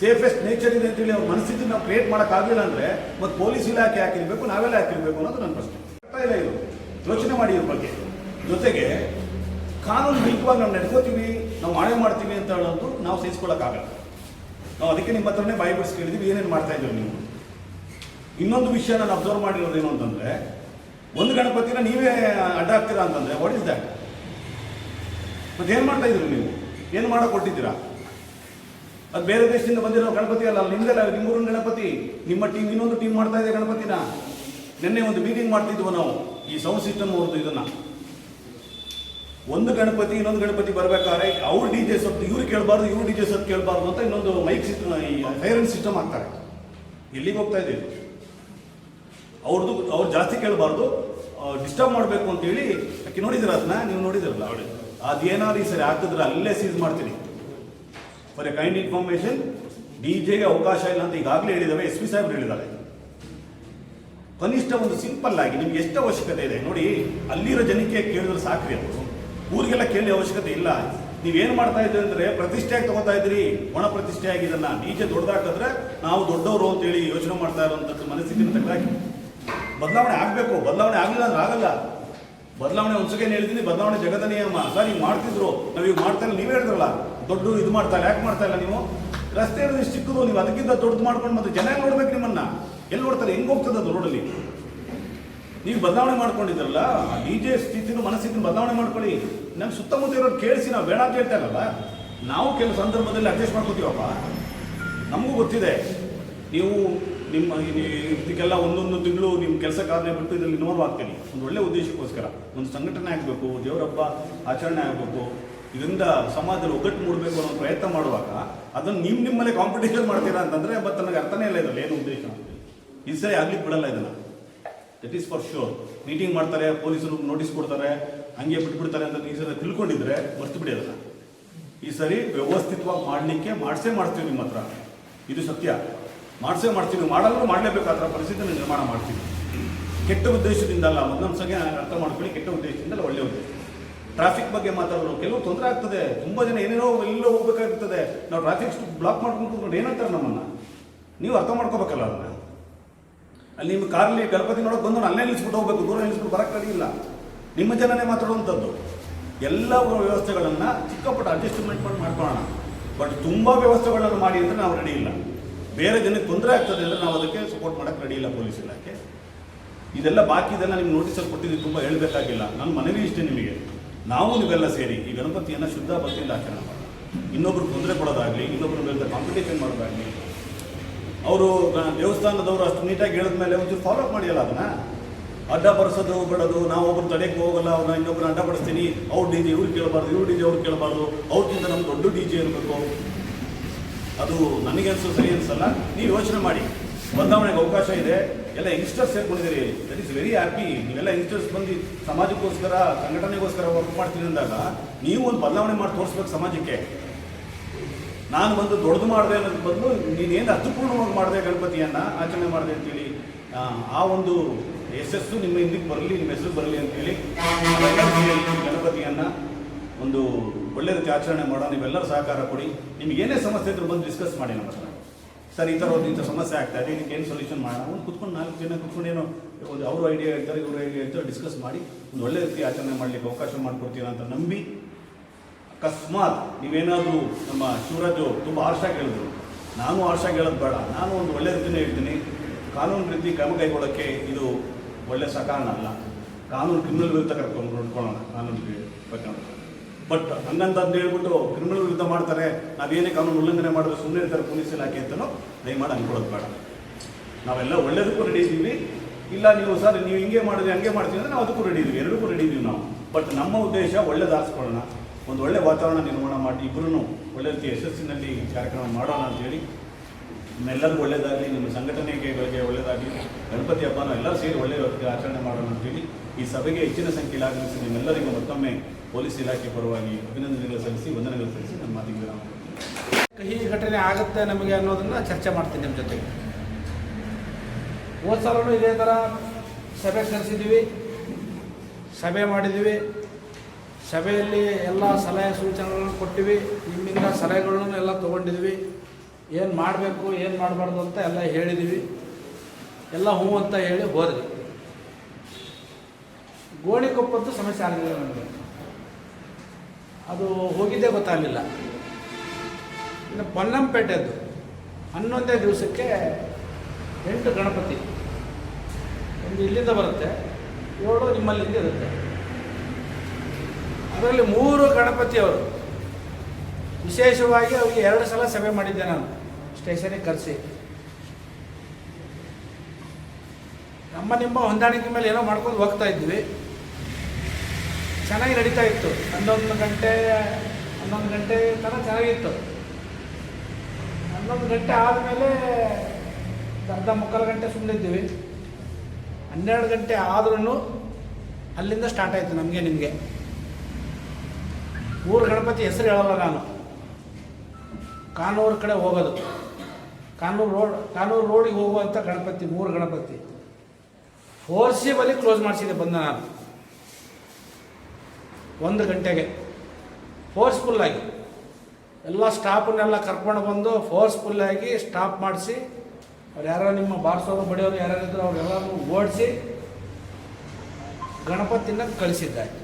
ಸೇಫೆಸ್ಟ್ ನೇಚರ್ ಇದೆ ಅಂತೇಳಿ ಅವ್ರ ಮನಸ್ಥಿತಿ ನಾವು ಕ್ರಿಯೇಟ್ ಮಾಡೋಕ್ಕಾಗಲಿಲ್ಲ ಅಂದರೆ ಮತ್ತು ಪೊಲೀಸ್ ಇಲಾಖೆ ಹಾಕಿರ್ಬೇಕು, ನಾವೆಲ್ಲ ಹಾಕಿರ್ಬೇಕು ಅನ್ನೋದು ನನ್ನ ಪ್ರಶ್ನೆ. ಇಲ್ಲ ಇದು. ಯೋಚನೆ ಮಾಡಿ ಇದ್ರ ಬಗ್ಗೆ. ಜೊತೆಗೆ ಕಾನೂನು ವಿರುದ್ಧವಾಗಿ ನಾವು ನಡ್ಕೋತೀವಿ ನಾವು ಮಾಡೇ ಮಾಡ್ತೀವಿ ಅಂತ ಹೇಳೋದು ನಾವು ಸಹಿಸ್ಕೊಳ್ಳೋಕ್ಕಾಗಲ್ಲ ನಾವು ಅದಕ್ಕೆ ನಿಮ್ಮ ಹತ್ರನೇ ಬಾಯಿ ಕೇಳಿದ್ವಿ ಏನೇನು ಮಾಡ್ತಾ ಇದ್ದೀವಿ ನೀವು? ಇನ್ನೊಂದು ವಿಷಯ ನಾನು ಅಬ್ಸರ್ವ್ ಮಾಡಿರೋದು ಏನು ಅಂತಂದರೆ, ಒಂದು ಗಣಪತಿನ ನೀವೇ ಅಡ್ಡ ಹಾಕ್ತೀರಾ ಅಂತಂದರೆ ವಾಟ್ ಇಸ್ ದ್ಯಾಟ್ ಮತ್ತೆ ಏನು ಮಾಡ್ತಾ ಇದ್ರಿ ನೀವು? ಏನು ಮಾಡೋ ಕೊಟ್ಟಿದ್ದೀರಾ? ಅದು ಬೇರೆ ದೇಶದಿಂದ ಬಂದಿರೋ ಗಣಪತಿ ಅಲ್ಲ, ನಿಮ್ದೆಲ್ಲ ನಿಮ್ಮೂರಿನ ಗಣಪತಿ, ನಿಮ್ಮ ಟೀಮ್ ಇನ್ನೊಂದು ಟೀಮ್ ಮಾಡ್ತಾ ಇದೆ ಗಣಪತಿನ. ನಿನ್ನೆ ಒಂದು ಮೀಟಿಂಗ್ ಮಾಡ್ತಿದ್ವು ನಾವು, ಈ ಸೌಂಡ್ ಸಿಸ್ಟಮ್ ಅವ್ರದ್ದು ಇದನ್ನ. ಒಂದು ಗಣಪತಿ ಇನ್ನೊಂದು ಗಣಪತಿ ಬರ್ಬೇಕಾದ್ರೆ ಅವ್ರು ಡಿ ಜೆ ಸೊತ್ತು ಇವ್ರು ಕೇಳಬಾರ್ದು ಇವ್ರು ಡಿ ಜೆ ಸೊತ್ತು ಕೇಳಬಾರ್ದು ಅಂತ ಇನ್ನೊಂದು ಮೈಕ್ ಸಿಸ್ಟಮ್ ಈ ಫೈರನ್ ಸಿಸ್ಟಮ್ ಹಾಕ್ತಾರೆ ಎಲ್ಲಿಗೆ ಹೋಗ್ತಾ ಇದ್ದೀವಿ ಅವ್ರದ್ದು ಅವ್ರು ಜಾಸ್ತಿ ಕೇಳಬಾರ್ದು. ಡಿಸ್ಟರ್ಬ್ ಮಾಡಬೇಕು ಅಂತೇಳಿ ಆಕೆ ನೋಡಿದಿರ ಅದನ್ನ? ನೀವು ನೋಡಿದಿರಲ್ಲ ಅದೇನಾದ್ರು ಈ ಸರಿ ಹಾಕಿದ್ರೆ ಅಲ್ಲೇ ಸೀಸ್ ಮಾಡ್ತೀನಿ. For a kind information D ಜೆಗೆ ಅವಕಾಶ ಇಲ್ಲ ಅಂತ ಈಗಾಗಲೇ ಹೇಳಿದಾವೆ ಎಸ್ ಪಿ ಸಾಹೇಬ್ರು ಹೇಳಿದ್ದಾರೆ. ಕನಿಷ್ಠ ಒಂದು ಸಿಂಪಲ್ ಆಗಿ ನಿಮ್ಗೆ ಎಷ್ಟು ಅವಶ್ಯಕತೆ ಇದೆ? ನೋಡಿ ಅಲ್ಲಿರೋ ಜನಕ್ಕೆ ಕೇಳಿದ್ರೆ ಸಾಕ್ರಿ ಅದು. ಊರಿಗೆಲ್ಲ ಕೇಳಿ ಅವಶ್ಯಕತೆ ಇಲ್ಲ. ನೀವೇನು ಮಾಡ್ತಾ ಇದ್ದೀರಿ ಅಂದ್ರೆ ಪ್ರತಿಷ್ಠೆಯಾಗಿ ತಗೋತಾ ಇದ್ದೀರಿ. ಒಣ ಪ್ರತಿಷ್ಠೆ ಆಗಿ ನೀಚೆ ದೊಡ್ಡದಾಕಿದ್ರೆ ನಾವು ದೊಡ್ಡವರು ಅಂತೇಳಿ ಯೋಚನೆ ಮಾಡ್ತಾ ಇರುವಂಥದ್ದು ಮನಸ್ಥಿತಿನ ತೆಗೆದಾಕಿ. ಬದಲಾವಣೆ ಆಗಬೇಕು. ಬದಲಾವಣೆ ಆಗಲಿಲ್ಲ ಅಂದ್ರೆ ಆಗಲ್ಲ. ಬದಲಾವಣೆ ಒಂದ್ಸಗೇನು ಹೇಳ್ತೀನಿ. ಬದಲಾವಣೆ ಜಗದ ನಿಯಮ ಸರ್ ಈಗ ಮಾಡ್ತಿದ್ರು. ನಾವು ಈಗ ಮಾಡ್ತಾ ಇಲ್ಲ. ನೀವೇ ಹೇಳಿದ್ರಲ್ಲ ದೊಡ್ಡ ಇದು ಮಾಡ್ತಾ ಇಲ್ಲ, ಯಾಕೆ ಮಾಡ್ತಾ ಇಲ್ಲ ನೀವು? ರಸ್ತೆ ಚಿಕ್ಕದು, ನೀವು ಅದಕ್ಕಿಂತ ದೊಡ್ಡದು ಮಾಡ್ಕೊಂಡು ಮತ್ತೆ ಜನ ನೋಡ್ಬೇಕು ನಿಮ್ಮನ್ನ? ಎಲ್ಲಿ ನೋಡ್ತಾರೆ? ಹೆಂಗ್ ಹೋಗ್ತದೆ ಅದು ರೋಡಲ್ಲಿ ನೀವು ಬದಲಾವಣೆ ಮಾಡ್ಕೊಂಡಿದ್ರಲ್ಲ ಡಿ ಜೆ ಸ್ಥಿತಿನ ಮನಸ್ಥಿತಿನ ಬದಲಾವಣೆ ಮಾಡ್ಕೊಳ್ಳಿ. ನಮ್ಮ ಸುತ್ತಮುತ್ತ ಇರೋರು ಕೇಳಿಸಿ ನಾವು ಬೇಡ ಅಂತ ಹೇಳ್ತಾ ನಾವು ಕೆಲವು ಸಂದರ್ಭದಲ್ಲಿ ಅಡ್ಜಸ್ಟ್ ಮಾಡ್ಕೋತೀವಪ್ಪ. ನಮಗೂ ಗೊತ್ತಿದೆ. ನೀವು ನಿಮ್ಮ ಇದಕ್ಕೆಲ್ಲ ಒಂದೊಂದು ತಿಂಗಳು ನಿಮ್ಮ ಕೆಲಸ ಕಾರ್ಯ ಬಿಟ್ಟು ಇದರಲ್ಲಿ ಇನ್ವಾಲ್ವ್ ಆಗ್ತೀನಿ. ಒಂದು ಒಳ್ಳೆ ಉದ್ದೇಶಕ್ಕೋಸ್ಕರ. ಒಂದು ಸಂಘಟನೆ ಆಗಬೇಕು, ದೇವರಪ್ಪ ಆಚರಣೆ ಆಗಬೇಕು, ಇದರಿಂದ ಸಮಾಜದಲ್ಲಿ ಒಗ್ಗಟ್ಟು ಮೂಡಬೇಕು ಅನ್ನೋ ಪ್ರಯತ್ನ ಮಾಡುವಾಗ ಅದನ್ನು ನಿಮ್ಮ ನಿಮ್ಮಲ್ಲೇ ಕಾಂಪಿಟೇಷನ್ ಮಾಡ್ತೀರಾ ಅಂತಂದರೆ ಬಟ್ ನನಗೆ ಅರ್ಥನೇ ಇಲ್ಲ ಇದರಲ್ಲಿ. ಏನು ಉದ್ದೇಶ? ಈ ಸರಿ ಆಗ್ಲಿಕ್ಕೆ ಬಿಡಲ್ಲ ಇದನ್ನ. That is for sure meeting ಮಾಡ್ತಾರೆ, ಪೊಲೀಸರು ನೋಟಿಸ್ ಕೊಡ್ತಾರೆ, ಹಂಗೆ ಬಿಟ್ಬಿಡ್ತಾರೆ ಅಂತ ಈ ಸಲ ತಿಳ್ಕೊಂಡಿದ್ರೆ ಮರ್ತು ಬಿಡಿ ಅದನ್ನ ಈ ಸರಿ ವ್ಯವಸ್ಥಿತವಾಗಿ ಮಾಡಲಿಕ್ಕೆ ಮಾಡಿಸೇ ಮಾಡ್ತೀವಿ ನಿಮ್ಮ ಹತ್ರ. ಇದು ಸತ್ಯ. ಮಾಡಿಸೇ ಮಾಡ್ತೀವಿ. ಮಾಡಲ್ಲೂ ಮಾಡಲೇಬೇಕು. ಪರಿಸ್ಥಿತಿನ ನಿರ್ಮಾಣ ಮಾಡ್ತೀವಿ. ಕೆಟ್ಟ ಉದ್ದೇಶದಿಂದ ಅಲ್ಲ ಮೊದಲೊಂದು ಸಲ ಅರ್ಥ ಮಾಡ್ಕೊಳ್ಳಿ, ಕೆಟ್ಟ ಉದ್ದೇಶದಿಂದ ಒಳ್ಳೆ ಉದ್ದೇಶ. ಟ್ರಾಫಿಕ್ ಬಗ್ಗೆ ಮಾತಾಡೋರು, ಕೆಲವು ತೊಂದರೆ ಆಗ್ತದೆ. ತುಂಬ ಜನ ಏನೇನೋ ಎಲ್ಲೋ ಹೋಗ್ಬೇಕಾಗ್ತದೆ ನಾವು ಟ್ರಾಫಿಕ್ ಬ್ಲಾಕ್ ಮಾಡ್ಕೊಂಡು ಏನಂತಾರೆ ನಮ್ಮನ್ನು? ನೀವು ಅರ್ಥ ಮಾಡ್ಕೋಬೇಕಲ್ಲ ಅದನ್ನ ಅಲ್ಲಿ ನಿಮ್ಮ ಕಾರಲ್ಲಿ ಗಣಪತಿ ನೋಡೋಕೆ ಬಂದು ಅಲ್ಲೇ ನಿಲ್ಲಿಸ್ಬಿಟ್ಟು ಹೋಗ್ಬೇಕು, ದೂರ ನಿಲ್ಲಿಸ್ಬಿಟ್ಟು ಬರಕ್ಕೆ ನಿಮ್ಮ ಜನನೇ ಮಾತಾಡುವಂಥದ್ದು ಎಲ್ಲ ವ್ಯವಸ್ಥೆಗಳನ್ನು ಚಿಕ್ಕಪುಟ್ಟ ಅಡ್ಜಸ್ಟ್ಮೆಂಟ್ ಮಾಡಿ ಮಾಡ್ಕೊಳ್ಳೋಣ. ಬಟ್ ತುಂಬ ವ್ಯವಸ್ಥೆಗಳನ್ನು ಮಾಡಿ ಅಂದರೆ ನಾವು ರೆಡಿ ಇಲ್ಲ. ಬೇರೆ ಜನಕ್ಕೆ ತೊಂದರೆ ಆಗ್ತದೆ ಅಂದರೆ ನಾವು ಅದಕ್ಕೆ ಸಪೋರ್ಟ್ ಮಾಡಕ್ಕೆ ರೆಡಿ ಇಲ್ಲ ಪೊಲೀಸ್ ಇಲಾಖೆ. ಇದೆಲ್ಲ ಬಾಕಿ ಇದೆಲ್ಲ ನಿಮ್ಗೆ ನೋಟಿಸಲ್ಲಿ ಕೊಟ್ಟಿದ್ದು ತುಂಬ ಹೇಳಬೇಕಾಗಿಲ್ಲ. ನನ್ನ ಮನವಿ ಇಷ್ಟೇ ನಿಮಗೆ. ನಾವು ನೀವೆಲ್ಲ ಸೇರಿ ಈ ಗಣಪತಿಯನ್ನು ಶುದ್ಧ ಭಕ್ತಿಯಿಂದ ಆಚರಣೆ ಮಾಡೋಣ. ಇನ್ನೊಬ್ರು ತೊಂದರೆ ಕೊಡೋದಾಗಲಿ, ಇನ್ನೊಬ್ರ ಮೇಲೆ ಕಾಂಪಿಟೇಷನ್ ಮಾಡೋದಾಗಲಿ ಅವರು ದೇವಸ್ಥಾನದವರು ಅಷ್ಟು ನೀಟಾಗಿ ಹೇಳಿದ್ಮೇಲೆ ಒಂಚೂರು ಫಾಲೋ ಅಪ್ ಮಾಡಿಯಲ್ಲ ಅದನ್ನ? ಅಡ್ಡ ಬಡಿಸೋದು ಬಿಡೋದು ನಾವು ಒಬ್ರು ತಡೆಯಕ್ಕೆ ಹೋಗಲ್ಲ ಅವ್ರನ್ನ ಇನ್ನೊಬ್ಬರು ಅಡ್ಡ ಬಡಿಸ್ತೀನಿ ಅವ್ರು ಡಿ ಜಿ ಇವ್ರು ಕೇಳಬಾರ್ದು, ಇವ್ರು ಡಿ ಜಿ ಅವ್ರು ಕೇಳಬಾರ್ದು ಅವ್ರಿಗಿಂತ ನಮ್ಗೆ ದೊಡ್ಡ ಡಿ ಜೆ ಇರಬೇಕು. ಅದು ನನಗೆ ಅನ್ಸೋ ಸರಿ ಅನ್ಸಲ್ಲ, ನೀವು ಯೋಚನೆ ಮಾಡಿ. ಬದಲಾವಣೆಗೆ ಅವಕಾಶ ಇದೆ, ಎಲ್ಲ ಯಂಗ್ಸ್ಟರ್ಸ್ ಸೇರ್ಕೊಂಡಿದ್ದೀರಿ. ದಟ್ ಈಸ್ ವೆರಿ ಹ್ಯಾಪಿ ನೀವೆಲ್ಲ ಯಂಗ್ಸ್ಟರ್ಸ್ ಬಂದು ಸಮಾಜಕ್ಕೋಸ್ಕರ, ಸಂಘಟನೆಗೋಸ್ಕರ ವರ್ಕ್ ಮಾಡ್ತೀನಿ ಅಂದಾಗ, ನೀವು ಒಂದು ಬದಲಾವಣೆ ಮಾಡಿ ತೋರಿಸ್ಬೇಕು ಸಮಾಜಕ್ಕೆ. ನಾನು ಬಂದು ದೊಡ್ಡದು ಮಾಡಿದೆ ಅನ್ನೋದು ಬದಲು ನೀನೇನು ಅರ್ಥಪೂರ್ಣವಾಗಿ ಮಾಡಿದೆ ಗಣಪತಿಯನ್ನು ಆಚರಣೆ ಮಾಡಿದೆ ಅಂತೇಳಿ ಆ, ಒಂದು ಯಶಸ್ಸು ನಿಮ್ಮ ಹಿಂದಕ್ಕೆ ಬರಲಿ ನಿಮ್ಮ ಹೆಸರು ಬರಲಿ ಅಂತೇಳಿ ಗಣಪತಿಯನ್ನು ಒಂದು ಒಳ್ಳೆ ರೀತಿ ಆಚರಣೆ ಮಾಡೋ ನೀವೆಲ್ಲರೂ ಸಹಕಾರ ಕೊಡಿ. ನಿಮ್ಗೆ ಏನೇ ಸಮಸ್ಯೆ ಇದ್ರೂ ಬಂದು ಡಿಸ್ಕಸ್ ಮಾಡಿ ನಮ್ಮ ಹತ್ರ. ಸರ್ ಈ ಥರ ಒಂದು ಇಂಥ ಸಮಸ್ಯೆ ಆಗ್ತಾ ಇದೆ ಇದಕ್ಕೆ ಏನು ಸೊಲ್ಯೂಷನ್ ಮಾಡೋಣ? ಒಂದು ಕುತ್ಕೊಂಡು ನಾಲ್ಕು ಜನ ಕುತ್ಕೊಂಡು ಏನೋ ಒಂದು ಅವರು ಐಡಿಯಾ ಹೇಳ್ತಾರೆ ಇವರು ಐಡಿಯಾ ಹೇಳ್ತಾರೆ ಡಿಸ್ಕಸ್ ಮಾಡಿ ಒಂದು ಒಳ್ಳೆ ರೀತಿ ಆಚರಣೆ ಮಾಡಲಿಕ್ಕೆ ಅವಕಾಶ ಮಾಡಿಕೊಡ್ತೀರಾ ಅಂತ ನಂಬಿ ಅಕಸ್ಮಾತ್ ನೀವೇನಾದರೂ ನಮ್ಮ ಶಿವರಾಜು ತುಂಬ ಆರ್ಷ ಹೇಳಿದ್ರು. ನಾನು ಆರ್ಷ ಹೇಳೋದು ಬೇಡ. ನಾನು ಒಂದು ಒಳ್ಳೆ ರೀತಿಯೇ ಹೇಳ್ತೀನಿ. ಕಾನೂನು ರೀತಿ ಕ್ರಮ ಕೈಗೊಳ್ಳೋಕ್ಕೆ ಇದು ಒಳ್ಳೆ ಸಕಾರಣ ಅಲ್ಲ. ಕಾನೂನು ಕ್ರಿಮಿನಲ್ ವಿರುದ್ಧ ಕರ್ಕೊಂಡು ನೋಡ್ಕೊಳ್ಳೋಣ ಕಾನೂನು ಪ್ರಕರಣ ಬಟ್ ಹಂಗಂತ ಹೇಳ್ಬಿಟ್ಟು ಕ್ರಿಮಿನಲ್ ವಿರುದ್ಧ ಮಾಡ್ತಾರೆ. ನಾವೇನೇ ಕಾನೂನು ಉಲ್ಲಂಘನೆ ಮಾಡಿದ್ರೆ ಸುಮ್ಮನೆ ಇರ್ತಾರೆ ಪೊಲೀಸ್ ಇಲಾಖೆ ಅಂತಲೂ ದಯಮಾಡಿ ಅಂದ್ಕೊಳ್ಳೋದು ಬೇಡ. ನಾವೆಲ್ಲ ಒಳ್ಳೇದಕ್ಕೂ ರೆಡಿ ಇದ್ದೀವಿ. ಇಲ್ಲ, ನೀವು ಸರ್, ನೀವು ಹಿಂಗೆ ಮಾಡಿದ್ರೆ ಹಂಗೆ ಮಾಡ್ತೀವಿ ಅಂದರೆ ನಾವು ಅದಕ್ಕೂ ರೆಡಿ ಇದ್ದೀವಿ. ಎರಡಕ್ಕೂ ರೆಡಿ ಇದ್ದೀವಿ ನಾವು. ಬಟ್ ನಮ್ಮ ಉದ್ದೇಶ ಒಳ್ಳೇದಾರಿಸ್ಕೊಳ್ಳೋಣ ಒಂದು ಒಳ್ಳೆ ವಾತಾವರಣ ನಿರ್ಮಾಣ ಮಾಡಿ ಇಬ್ಬರೂ ಒಳ್ಳೆ ರೀತಿ ಯಶಸ್ಸಿನಲ್ಲಿ ಕಾರ್ಯಕ್ರಮ ಮಾಡೋಣ ಅಂತೇಳಿ ನಿಮ್ಮೆಲ್ಲರಿಗೂ ಒಳ್ಳೆಯದಾಗಲಿ ನಿಮ್ಮ ಸಂಘಟನೆಗಳಿಗೆ ಒಳ್ಳೆಯದಾಗಲಿ ಗಣಪತಿ ಹಬ್ಬನ ಎಲ್ಲರೂ ಸೇರಿ ಒಳ್ಳೆಯ ರೀತಿ ಆಚರಣೆ ಮಾಡೋಣ ಅಂತೇಳಿ ಈ ಸಭೆಗೆ ಹೆಚ್ಚಿನ ಸಂಖ್ಯೆಯಲ್ಲಿ ಆಗಮಿಸಿ ನಿಮ್ಮೆಲ್ಲರಿಗೂ ಮತ್ತೊಮ್ಮೆ ಪೊಲೀಸ್ ಇಲಾಖೆ ಪರವಾಗಿ ಅಭಿನಂದನೆಗಳು ಸಲ್ಲಿಸಿ, ವಂದನೆಗಳು ಸಲ್ಲಿಸಿ ನಮ್ಮ ಮಾತಿಗೆ ಕಹಿ ಘಟನೆ ಆಗುತ್ತೆ ನಮಗೆ ಅನ್ನೋದನ್ನ ಚರ್ಚೆ ಮಾಡ್ತೀನಿ ನಿಮ್ಮ ಜೊತೆಗೆ. ಹೋದ ಸಲನೂ ಇದೇ ಥರ ಸಭೆ ಕರೆಸಿದ್ದೀವಿ ಸಭೆ ಮಾಡಿದ್ದೀವಿ ಸಭೆಯಲ್ಲಿ ಎಲ್ಲ ಸಲಹೆ ಸೂಚನೆಗಳನ್ನು ಕೊಟ್ಟಿವಿ. ನಿಮ್ಮಿಂದ ಸಲಹೆಗಳನ್ನು ಎಲ್ಲ ತೊಗೊಂಡಿದ್ವಿ. ಏನು ಮಾಡಬೇಕು, ಏನು ಮಾಡಬಾರ್ದು ಅಂತ ಎಲ್ಲ ಹೇಳಿದ್ವಿ. ಎಲ್ಲ ಹ್ಞೂ ಅಂತ ಹೇಳಿ ಹೋದ್ವಿ. ಗೋಣಿಕೊಪ್ಪದ್ದು ಸಮಸ್ಯೆ ಆಗಲಿಲ್ಲ ನಮಗೆ. ಅದು ಹೋಗಿದ್ದೇ ಗೊತ್ತಾಗಲಿಲ್ಲ. ಇನ್ನು ಪೊನ್ನಂಪೇಟೆದ್ದು ಹನ್ನೊಂದೇ ದಿವಸಕ್ಕೆ ಎಂಟು ಗಣಪತಿ. ಒಂದು ಇಲ್ಲಿಂದ ಬರುತ್ತೆ, ಏಳು ನಿಮ್ಮಲ್ಲಿಂದ ಇರುತ್ತೆ. ಅದರಲ್ಲಿ ಮೂರು ಗಣಪತಿಯವರು. ವಿಶೇಷವಾಗಿ ಅವರಿಗೆ ಎರಡು ಸಲ ಸಭೆ ಮಾಡಿದ್ದೆ ನಾನು, ಸ್ಟೇಷನಿಗೆ ಕರೆಸಿ. ನಮ್ಮ ನಿಮ್ಮ ಹೊಂದಾಣಿಕೆ ಮೇಲೆ ಏನೋ ಮಾಡ್ಕೊಂಡು ಹೋಗ್ತಾ ಇದ್ವಿ. ಚೆನ್ನಾಗಿ ನಡೀತಾ ಇತ್ತು. ಹನ್ನೊಂದು ಗಂಟೆ ಹನ್ನೊಂದು ಗಂಟೆ ತನಕ ಚೆನ್ನಾಗಿತ್ತು. ಹನ್ನೊಂದು ಗಂಟೆ ಆದಮೇಲೆ ಅರ್ಧ ಮುಕ್ಕಾಲು ಗಂಟೆ ಸುಮ್ಮನಿದ್ದೀವಿ ಹನ್ನೆರಡು ಗಂಟೆ ಆದ್ರೂ ಅಲ್ಲಿಂದ ಸ್ಟಾರ್ಟ್ ಆಯಿತು ನಮಗೆ, ನಿಮಗೆ. ಮೂರು ಗಣಪತಿ ಹೆಸರು ಹೇಳಲ್ಲ ನಾನು. ಕಾನೂರು ಕಡೆ ಹೋಗೋದು. ಕಾನೂರು ರೋಡ್, ಕಾನೂರು ರೋಡಿಗೆ ಹೋಗುವಂಥ ಗಣಪತಿ, ಮೂರು ಗಣಪತಿ. ಫೋರ್ಸಿಬಲಿ ಕ್ಲೋಸ್ ಮಾಡಿಸಿದೆ ಬಂದ ನಾನು. ಒಂದು ಗಂಟೆಗೆ. ಫೋರ್ಸ್ಫುಲ್ಲಾಗಿ ಎಲ್ಲ ಸ್ಟಾಫನ್ನೆಲ್ಲ ಕರ್ಕೊಂಡು ಬಂದು ಫೋರ್ಸ್ಫುಲ್ಲಾಗಿ ಸ್ಟಾಪ್ ಮಾಡಿಸಿ, ಅವ್ರು ಯಾರೋ ನಿಮ್ಮ ಬಾರಿಸೋರು, ಬಡಿಯೋರು ಯಾರ್ಯಾರಿದ್ರು ಅವ್ರೆಲ್ಲರೂ ಓಡಿಸಿ ಗಣಪತಿನ ಕಳಿಸಿದ್ದಾರೆ.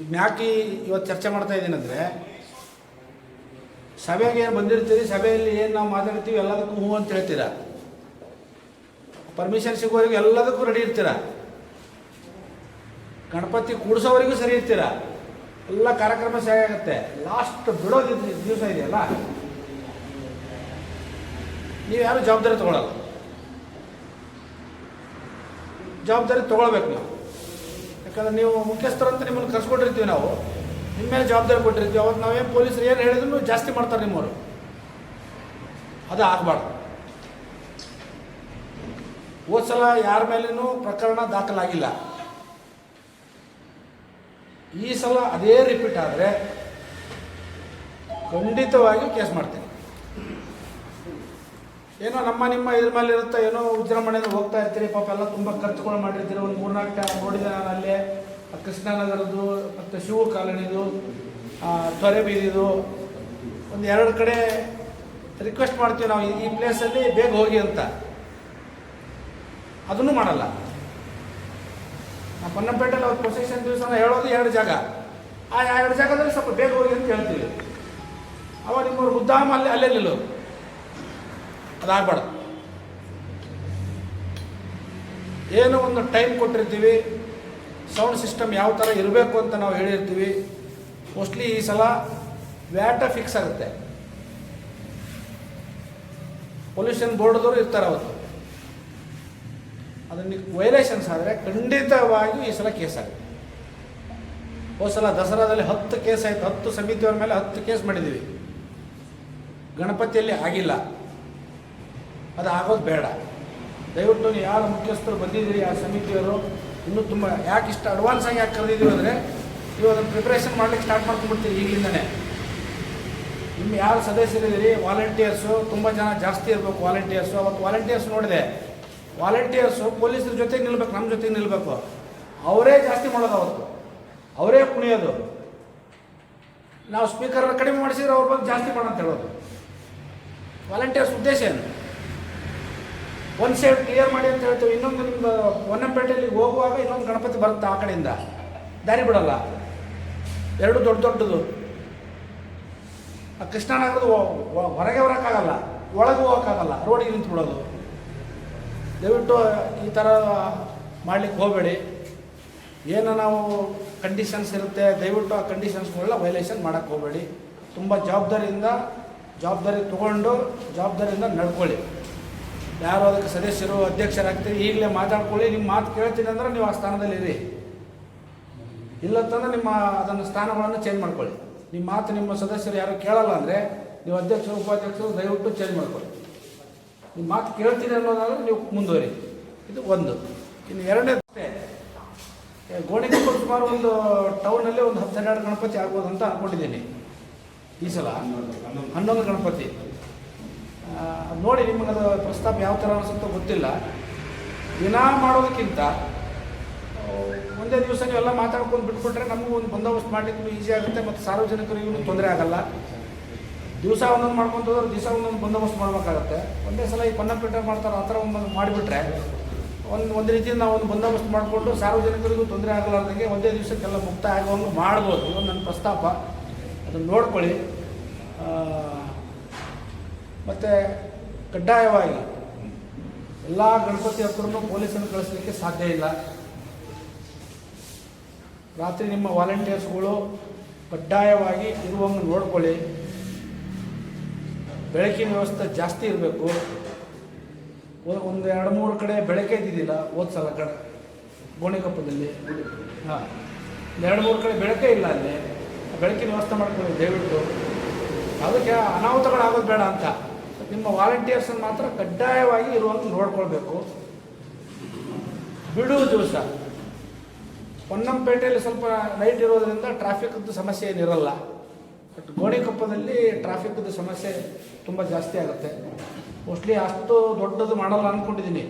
ಯಾಕೆ ಇವತ್ತು ಚರ್ಚೆ ಮಾಡ್ತಾ ಇದ್ದೀನಿ ಅಂದರೆ ಸಭೆಗೆ ಏನು ಬಂದಿರ್ತೀರಿ, ಸಭೆಯಲ್ಲಿ ಏನು ನಾವು ಮಾತಾಡ್ತೀವಿ, ಎಲ್ಲದಕ್ಕೂ ಹ್ಞೂ ಅಂತ ಹೇಳ್ತೀರಾ? ಪರ್ಮಿಷನ್ ಸಿಗೋವರೆಗೂ ಎಲ್ಲದಕ್ಕೂ ರೆಡಿ ಇರ್ತೀರ? ಗಣಪತಿ ಕೂಡಿಸೋವರೆಗೂ ಸರಿ ಇರ್ತೀರಾ? ಎಲ್ಲ ಕಾರ್ಯಕ್ರಮ ಸರಿ ಆಗುತ್ತೆ? ಲಾಸ್ಟ್ ಬಿಡೋ ದಿವ್ಸ- ಇದೆಯಲ್ಲ? ನೀವು ಯಾರು ಜವಾಬ್ದಾರಿ ತಗೊಳ್ಳಲ್ಲ ಜವಾಬ್ದಾರಿ ತಗೊಳ್ಬೇಕು ನಾವು. ಯಾಕಂದ್ರೆ ನೀವು ಮುಖ್ಯಸ್ಥರು ಅಂತ ನಿಮ್ಮನ್ನು ಕರ್ಸ್ಕೊಂಡಿರ್ತೀವಿ ನಾವು. ನಿಮ್ಮ ಮೇಲೆ ಜವಾಬ್ದಾರಿ ಕೊಟ್ಟಿರ್ತೀವಿ. ಅವತ್ತು ನಾವೇನು ಪೊಲೀಸರು ಏನು ಹೇಳಿದ್ರು ಜಾಸ್ತಿ ಮಾಡ್ತಾರೆ ನಿಮ್ಮವರು. ಅದು ಆಗಬಾರ್ದು. ಹೋದ ಸಲ ಯಾರ ಮೇಲೂ ಪ್ರಕರಣ ದಾಖಲಾಗಿಲ್ಲ. ಈ ಸಲ ಅದೇ ರಿಪೀಟ್ ಆದರೆ ಖಂಡಿತವಾಗಿಯೂ ಕೇಸ್ ಮಾಡ್ತೀನಿ. ಏನೋ ನಮ್ಮ ನಿಮ್ಮ ಇದ್ರ ಮೇಲೆ ಇರುತ್ತೆ ಏನೋ ವಿಜೃಂಭಣೆಯಿಂದ ಹೋಗ್ತಾ ಇರ್ತೀರಿ, ಪಾಪ ಎಲ್ಲ ತುಂಬ ಖರ್ಚುಗಳು ಮಾಡಿರ್ತೀರಿ. ಒಂದು ಮೂರ್ನಾಲ್ಕು ಟೈಮ್ ನೋಡಿದೆ ನಾನು ಅಲ್ಲೇ. ಕೃಷ್ಣನಗರದ್ದು ಮತ್ತು ಶಿವ ಕಾಲೋನಿದು ತೊರೆ ಬೀದಿದು. ಒಂದು ಎರಡು ಕಡೆ ರಿಕ್ವೆಸ್ಟ್ ಮಾಡ್ತೀವಿ ನಾವು, ಈ- ಪ್ಲೇಸಲ್ಲಿ ಬೇಗ ಹೋಗಿ ಅಂತ. ಅದನ್ನು ಮಾಡಲ್ಲ. ನಾವು ಪೊನ್ನಂಪೇಟೆಯಲ್ಲಿ ಅವ್ರು ಪ್ರೊಸೆಷನ್ ದಿವಸ ಹೇಳೋದು ಎರಡು ಜಾಗ. ಆ ಎರಡು ಜಾಗದಲ್ಲಿ ಸ್ವಲ್ಪ ಬೇಗ ಹೋಗಿ ಅಂತ ಹೇಳ್ತೀವಿ. ಅವಾಗ ನಿಮ್ಮವ್ರು ಉದ್ದಾಮ ಅಲ್ಲಿ ಅಲ್ಲೇ ನಿಲ್ಲೋದು ಅದಾಗಬಾರ್ದು. ಏನೋ ಒಂದು ಟೈಮ್ ಕೊಟ್ಟಿರ್ತೀವಿ ಸೌಂಡ್ ಸಿಸ್ಟಮ್ ಯಾವ ಥರ ಇರಬೇಕು ಅಂತ ನಾವು ಹೇಳಿರ್ತೀವಿ ಮೋಸ್ಟ್ಲಿ ಈ ಸಲ ವ್ಯಾಟ ಫಿಕ್ಸ್ ಆಗುತ್ತೆ. ಪೊಲ್ಯೂಷನ್ ಬೋರ್ಡ್ದವರು ಇರ್ತಾರೆ ಅವತ್ತು. ಅದನ್ನ ವೈಲೇಷನ್ಸ್ ಆದರೆ ಖಂಡಿತವಾಗಿಯೂ ಈ ಸಲ ಕೇಸ್ ಆಗುತ್ತೆ. ಹೋದ ಸಲ ದಸರಾದಲ್ಲಿ ಹತ್ತು ಕೇಸ್ ಆಯಿತು, ಹತ್ತು ಸಮಿತಿಯವ್ರ ಮೇಲೆ ಹತ್ತು ಕೇಸ್ ಮಾಡಿದ್ದೀವಿ. ಗಣಪತಿಯಲ್ಲಿ ಆಗಿಲ್ಲ. ಅದು ಆಗೋದು ಬೇಡ. ದಯವಿಟ್ಟು ಯಾರು ಮುಖ್ಯಸ್ಥರು ಬಂದಿದ್ದೀರಿ, ಆ ಸಮಿತಿಯವರು, ಇನ್ನೂ ತುಂಬ ಯಾಕೆ ಇಷ್ಟು ಅಡ್ವಾನ್ಸ್ ಆಗಿ ಯಾಕೆ ಕರೆದಿದ್ದೀವಿ ಅಂದರೆ, ನೀವು ಅದನ್ನು ಪ್ರಿಪ್ರೇಷನ್ ಮಾಡ್ಲಿಕ್ಕೆ ಸ್ಟಾರ್ಟ್ ಮಾಡ್ಕೊಂಡ್ಬಿಡ್ತೀರಿ ಈಗಲಿಂದನೇ. ನಿಮ್ಮ ಯಾರು ಸದಸ್ಯರಿದ್ದೀರಿ ವಾಲಂಟಿಯರ್ಸು ತುಂಬ ಜನ ಜಾಸ್ತಿ ಇರಬೇಕು ವಾಲಂಟಿಯರ್ಸು ಅವತ್ತು ವಾಲಂಟಿಯರ್ಸ್ ನೋಡಿದೆ. ವಾಲಂಟಿಯರ್ಸು ಪೊಲೀಸರ ಜೊತೆಗೆ ನಿಲ್ಬೇಕು ನಮ್ಮ ಜೊತೆಗೆ ನಿಲ್ಲಬೇಕು ಅವರೇ ಜಾಸ್ತಿ ಮಾಡೋದು ಅವತ್ತು. ಅವರೇ ಕುಣಿಯೋದು. ನಾವು ಸ್ಪೀಕರ್ ಕಡಿಮೆ ಮಾಡಿಸಿದ್ರೆ ಅವ್ರ ಬಗ್ಗೆ ಜಾಸ್ತಿ ಮಾಡಂತ ಹೇಳೋದು. ವಾಲಂಟಿಯರ್ಸ್ ಉದ್ದೇಶ ಏನು? ಒಂದು ಸೈಡ್ ಕ್ಲಿಯರ್ ಮಾಡಿ ಅಂತ ಹೇಳ್ತೀವಿ, ಇನ್ನೊಂದು ನಿಮ್ದು ಹೊನ್ನಪೇಟೆಯಲ್ಲಿ ಹೋಗುವಾಗ ಇನ್ನೊಂದು ಗಣಪತಿ ಬರುತ್ತೆ ಆ ಕಡೆಯಿಂದ. ದಾರಿ ಬಿಡಲ್ಲ. ಎರಡು ದೊಡ್ಡ ದೊಡ್ಡದು. ಆ ಕೃಷ್ಣನಗರದ ಹೊರಗೆ ಬರೋಕ್ಕಾಗಲ್ಲ. ಒಳಗೆ ಹೋಗೋಕ್ಕಾಗಲ್ಲ. ರೋಡಿಗೆ ನಿಂತು ಬಿಡೋದು ದಯವಿಟ್ಟು ಈ ಥರ ಮಾಡಲಿಕ್ಕೆ ಹೋಗಬೇಡಿ. ಏನು ನಾವು ಕಂಡೀಷನ್ಸ್ ಇರುತ್ತೆ, ದಯವಿಟ್ಟು ಆ ಕಂಡೀಷನ್ಸ್ಗಳೆಲ್ಲ ವೈಲೇಷನ್ ಮಾಡೋಕ್ಕೆ ಹೋಗಬೇಡಿ. ತುಂಬ ಜವಾಬ್ದಾರಿಯಿಂದ, ಜವಾಬ್ದಾರಿ ತೊಗೊಂಡು ಜವಾಬ್ದಾರಿಯಿಂದ ನಡ್ಕೊಳ್ಳಿ. ಯಾರು ಅದಕ್ಕೆ ಸದಸ್ಯರು, ಅಧ್ಯಕ್ಷರಾಗ್ತೀರಿ, ಈಗಲೇ ಮಾತಾಡ್ಕೊಳ್ಳಿ, ನಿಮ್ಮ ಮಾತು ಕೇಳ್ತೀನಿ ಅಂದ್ರೆ ನೀವು ಆ ಸ್ಥಾನದಲ್ಲಿ ಇರಿ. ಇಲ್ಲಂತಂದ್ರೆ ನಿಮ್ಮ ಅದನ್ನು ಸ್ಥಾನಗಳನ್ನು ಚೇಂಜ್ ಮಾಡ್ಕೊಳ್ಳಿ. ನಿಮ್ಮ ಮಾತು ನಿಮ್ಮ ಸದಸ್ಯರು ಯಾರು ಕೇಳಲ್ಲ ಅಂದರೆ ನೀವು ಅಧ್ಯಕ್ಷರು, ಉಪಾಧ್ಯಕ್ಷರು ದಯವಿಟ್ಟು ಚೇಂಜ್ ಮಾಡ್ಕೊಳ್ಳಿ. ನಿಮ್ಮ ಮಾತು ಕೇಳ್ತೀನಿ ಅನ್ನೋದಾದ್ರೆ ನೀವು ಮುಂದುವರಿ. ಇದು ಒಂದು. ಇನ್ನು ಎರಡನೇ ಗೋಣಿಕೊಪ್ಪಲು ಸುಮಾರು ಒಂದು ಟೌನಲ್ಲಿ ಒಂದು ಹತ್ತು ಹನ್ನೆರಡು ಗಣಪತಿ ಆಗ್ಬೋದು ಅಂತ ಅಂದ್ಕೊಂಡಿದ್ದೀನಿ ಈ ಸಲ ಹನ್ನೊಂದು ಗಣಪತಿ. ನೋಡಿ ನಿಮಗೆ ಅದು ಪ್ರಸ್ತಾಪ ಯಾವ ಥರ ಅನಿಸುತ್ತೋ ಗೊತ್ತಿಲ್ಲ. ದಿನ ಮಾಡೋದಕ್ಕಿಂತ, ಒಂದೇ ದಿವಸ ನೀವೆಲ್ಲ ಮಾತಾಡ್ಕೊಂಡು ಬಿಟ್ಬಿಟ್ರೆ ನಮಗೂ ಒಂದು ಬಂದೋಬಸ್ತ್ ಮಾಡಲಿಕ್ಕೂ ಈಸಿ ಆಗುತ್ತೆ ಮತ್ತು ಸಾರ್ವಜನಿಕರಿಗೂ ತೊಂದರೆ ಆಗಲ್ಲ. ದಿವಸ ಒಂದೊಂದು ಮಾಡ್ಕೊಂಡು ಹೋದ್ರೆ ದಿವಸ ಒಂದೊಂದು ಬಂದೋಬಸ್ತ್ ಮಾಡಬೇಕಾಗತ್ತೆ. ಒಂದೇ ಸಲ ಈ ಪನ್ನಪೇಟೆ ಮಾಡ್ತಾರೆ ಆ ಥರ ಒಂದು ಮಾಡಿಬಿಟ್ರೆ, ಒಂದು ಒಂದು ರೀತಿಯಿಂದ ನಾವು ಒಂದು ಬಂದೋಬಸ್ತ್ ಮಾಡಿಕೊಂಡು ಸಾರ್ವಜನಿಕರಿಗೂ ತೊಂದರೆ ಆಗಲಾರ್ದಂಗೆ ಒಂದೇ ದಿವಸಕ್ಕೆಲ್ಲ ಮುಕ್ತ ಆಗೋ ಮಾಡ್ಬೋದು ಒಂದು ನನ್ನ ಪ್ರಸ್ತಾಪ. ಅದನ್ನು ನೋಡ್ಕೊಳ್ಳಿ. ಮತ್ತು ಕಡ್ಡಾಯವಾಗಿ ಎಲ್ಲ ಗಣಪತಿ ಹತ್ರನೂ ಪೊಲೀಸನ್ನು ಕಳಿಸ್ಲಿಕ್ಕೆ ಸಾಧ್ಯ ಇಲ್ಲ. ರಾತ್ರಿ ನಿಮ್ಮ ವಾಲಂಟಿಯರ್ಸ್ಗಳು ಕಡ್ಡಾಯವಾಗಿ ಇರುವಂಗೆ ನೋಡ್ಕೊಳ್ಳಿ. ಬೆಳಕಿನ ವ್ಯವಸ್ಥೆ ಜಾಸ್ತಿ ಇರಬೇಕು. ಒಂದು ಎರಡು ಮೂರು ಕಡೆ ಬೆಳಕೆ ಇದ್ದಿದ್ದಿಲ್ಲ ಹೋದ ಸಲ ಕಡೆ, ಗೋಣಿಕಪ್ಪದಲ್ಲಿ. ಹಾಂ ಎರಡು ಮೂರು ಕಡೆ ಬೆಳಕೇ ಇಲ್ಲ ಅಲ್ಲಿ. ಬೆಳಕಿನ ವ್ಯವಸ್ಥೆ ಮಾಡ್ಕೊಳ್ಳಿ ದಯವಿಟ್ಟು. ಅದಕ್ಕೆ ಅನಾಹುತಗಳಾಗೋದು ಬೇಡ ಅಂತ. ನಿಮ್ಮ ವಾಲಂಟಿಯರ್ಸನ್ನು ಮಾತ್ರ ಕಡ್ಡಾಯವಾಗಿ ಇರುವಂತೆ ನೋಡ್ಕೊಳ್ಬೇಕು. ಬಿಡುವ ದಿವಸ. ಪೊನ್ನಂಪೇಟೆಯಲ್ಲಿ ಸ್ವಲ್ಪ ನೈಟ್ ಇರೋದ್ರಿಂದ ಟ್ರಾಫಿಕ್ದು ಸಮಸ್ಯೆ ಏನಿರಲ್ಲ. ಬಟ್ ಗೋಣಿಕೊಪ್ಪದಲ್ಲಿ ಟ್ರಾಫಿಕ್ದು ಸಮಸ್ಯೆ ತುಂಬ ಜಾಸ್ತಿ ಆಗುತ್ತೆ. ಮೋಸ್ಟ್ಲಿ ಅಷ್ಟು ದೊಡ್ಡದು ಮಾಡಲ್ಲ ಅಂದ್ಕೊಂಡಿದ್ದೀನಿ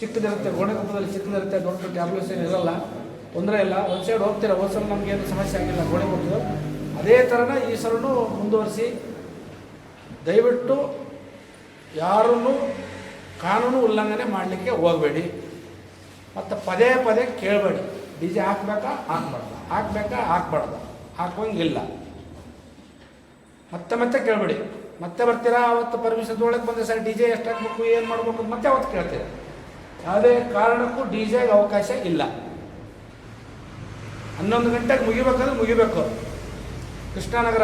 ಚಿಕ್ಕದಿರುತ್ತೆ, ಗೋಣಿಕೊಪ್ಪದಲ್ಲಿ ಚಿಕ್ಕದಿರುತ್ತೆ, ದೊಡ್ಡ ಟ್ಯಾಬ್ಲೆಟ್ಸ್ ಏನು ಇರಲ್ಲ. ತೊಂದರೆ ಇಲ್ಲ. ಒಂದು ಸೈಡ್ ಹೋಗ್ತೀರಾ? ಒಂದು ಸಲ ನಮಗೇನು ಸಮಸ್ಯೆ ಆಗಿಲ್ಲ ಗೋಣಿಕೊಪ್ಪದು ಅದೇ ಥರನ ಈ ಸಲನೂ ಮುಂದುವರಿಸಿ. ದಯವಿಟ್ಟು ಯಾರನ್ನು ಕಾನೂನು ಉಲ್ಲಂಘನೆ ಮಾಡಲಿಕ್ಕೆ ಹೋಗಬೇಡಿ. ಮತ್ತು ಪದೇ ಪದೇ ಕೇಳಬೇಡಿ. ಡಿ ಜೆ ಹಾಕ್ಬೇಕಾ? ಹಾಕ್ಬಾರ್ದು. ಹಾಕ್ಬೇಕಾ? ಹಾಕ್ಬಾರ್ದು. ಹಾಕುವಂಗಿಲ್ಲ. ಮತ್ತೆ ಮತ್ತೆ ಕೇಳಬೇಡಿ. ಮತ್ತೆ ಬರ್ತೀರಾ? ಅವತ್ತು ಪರ್ಮಿಷನ್ ತೊಗೊಳಕ್ಕೆ ಬಂದೆ ಸರ್, ಡಿ ಜೆ ಎಷ್ಟು ಹಾಕ್ಬೇಕು, ಏನು ಮಾಡಬೇಕು ಮತ್ತೆ ಅವತ್ತು ಕೇಳ್ತೀರಾ? ಯಾವುದೇ ಕಾರಣಕ್ಕೂ ಡಿ ಜೆಗೆ ಅವಕಾಶ ಇಲ್ಲ. ಹನ್ನೊಂದು ಗಂಟೆಗೆ ಮುಗಿಬೇಕಾದ್ರೆ ಮುಗಿಬೇಕು. ಕೃಷ್ಣನಗರ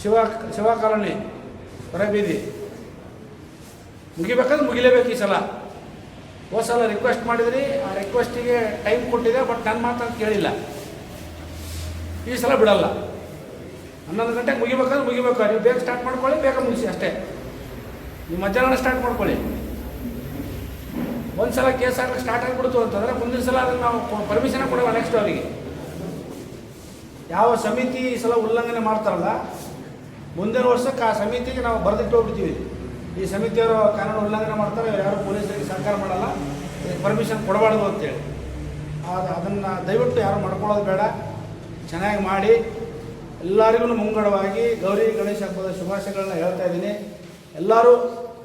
ಶಿವ ಶಿವ ಕಾಲೋನಿ ಹೊರಬೀದಿ ಮುಗಿಬೇಕಾದ್ರೆ ಮುಗಿಲೇಬೇಕು ಈ ಸಲ. ಹೋದ ಸಲ ರಿಕ್ವೆಸ್ಟ್ ಮಾಡಿದ್ರಿ, ಆ ರಿಕ್ವೆಸ್ಟಿಗೆ ಟೈಮ್ ಕೊಟ್ಟಿದೆ ಬಟ್ ನನ್ನ ಮಾತನ್ನು ಕೇಳಿಲ್ಲ. ಈ ಸಲ ಬಿಡಲ್ಲ. ಹನ್ನೊಂದು ಗಂಟೆಗೆ ಮುಗಿಬೇಕಾದ್ರೆ ಮುಗಿಬೇಕು. ನೀವು ಬೇಗ ಸ್ಟಾರ್ಟ್ ಮಾಡ್ಕೊಳ್ಳಿ, ಬೇಗ ಮುಗಿಸಿ ಅಷ್ಟೇ. ನೀವು ಮಧ್ಯಾಹ್ನ ಸ್ಟಾರ್ಟ್ ಮಾಡ್ಕೊಳ್ಳಿ. ಒಂದು ಸಲ ಕೇಸ್ ಆಗಲಿಕ್ಕೆ ಸ್ಟಾರ್ಟ್ ಆಗಿಬಿಡ್ತು ಅಂತಂದರೆ ಮುಂದಿನ ಸಲ ಅದನ್ನು ನಾವು ಪರ್ಮಿಷನ್ ಕೊಡೋಲ್ಲ ನೆಕ್ಸ್ಟ್ ಅವರಿಗೆ. ಯಾವ ಸಮಿತಿ ಈ ಸಲ ಉಲ್ಲಂಘನೆ ಮಾಡ್ತಾರಲ್ಲ ಮುಂದಿನ ವರ್ಷಕ್ಕೆ ಆ ಸಮಿತಿಗೆ ನಾವು ಬರೆದಿಟ್ಟು ಹೋಗ್ಬಿಡ್ತೀವಿ. ಈ ಸಮಿತಿಯವರು ಕಾನೂನು ಉಲ್ಲಂಘನೆ ಮಾಡ್ತಾರೆ ಯಾರು ಪೊಲೀಸರಿಗೆ ಸಹಕಾರ ಮಾಡಲ್ಲ ಪರ್ಮಿಷನ್ ಕೊಡಬಾರ್ದು ಅಂತೇಳಿ. ಅದು ಅದನ್ನು ದಯವಿಟ್ಟು ಯಾರು ಮಾಡ್ಕೊಳ್ಳೋದು ಬೇಡ. ಚೆನ್ನಾಗಿ ಮಾಡಿ. ಎಲ್ಲರಿಗೂ ಮುಂಗಡವಾಗಿ ಗೌರಿ ಗಣೇಶ ಹಬ್ಬದ ಶುಭಾಶಯಗಳನ್ನ ಹೇಳ್ತಾ ಇದ್ದೀನಿ. ಎಲ್ಲರೂ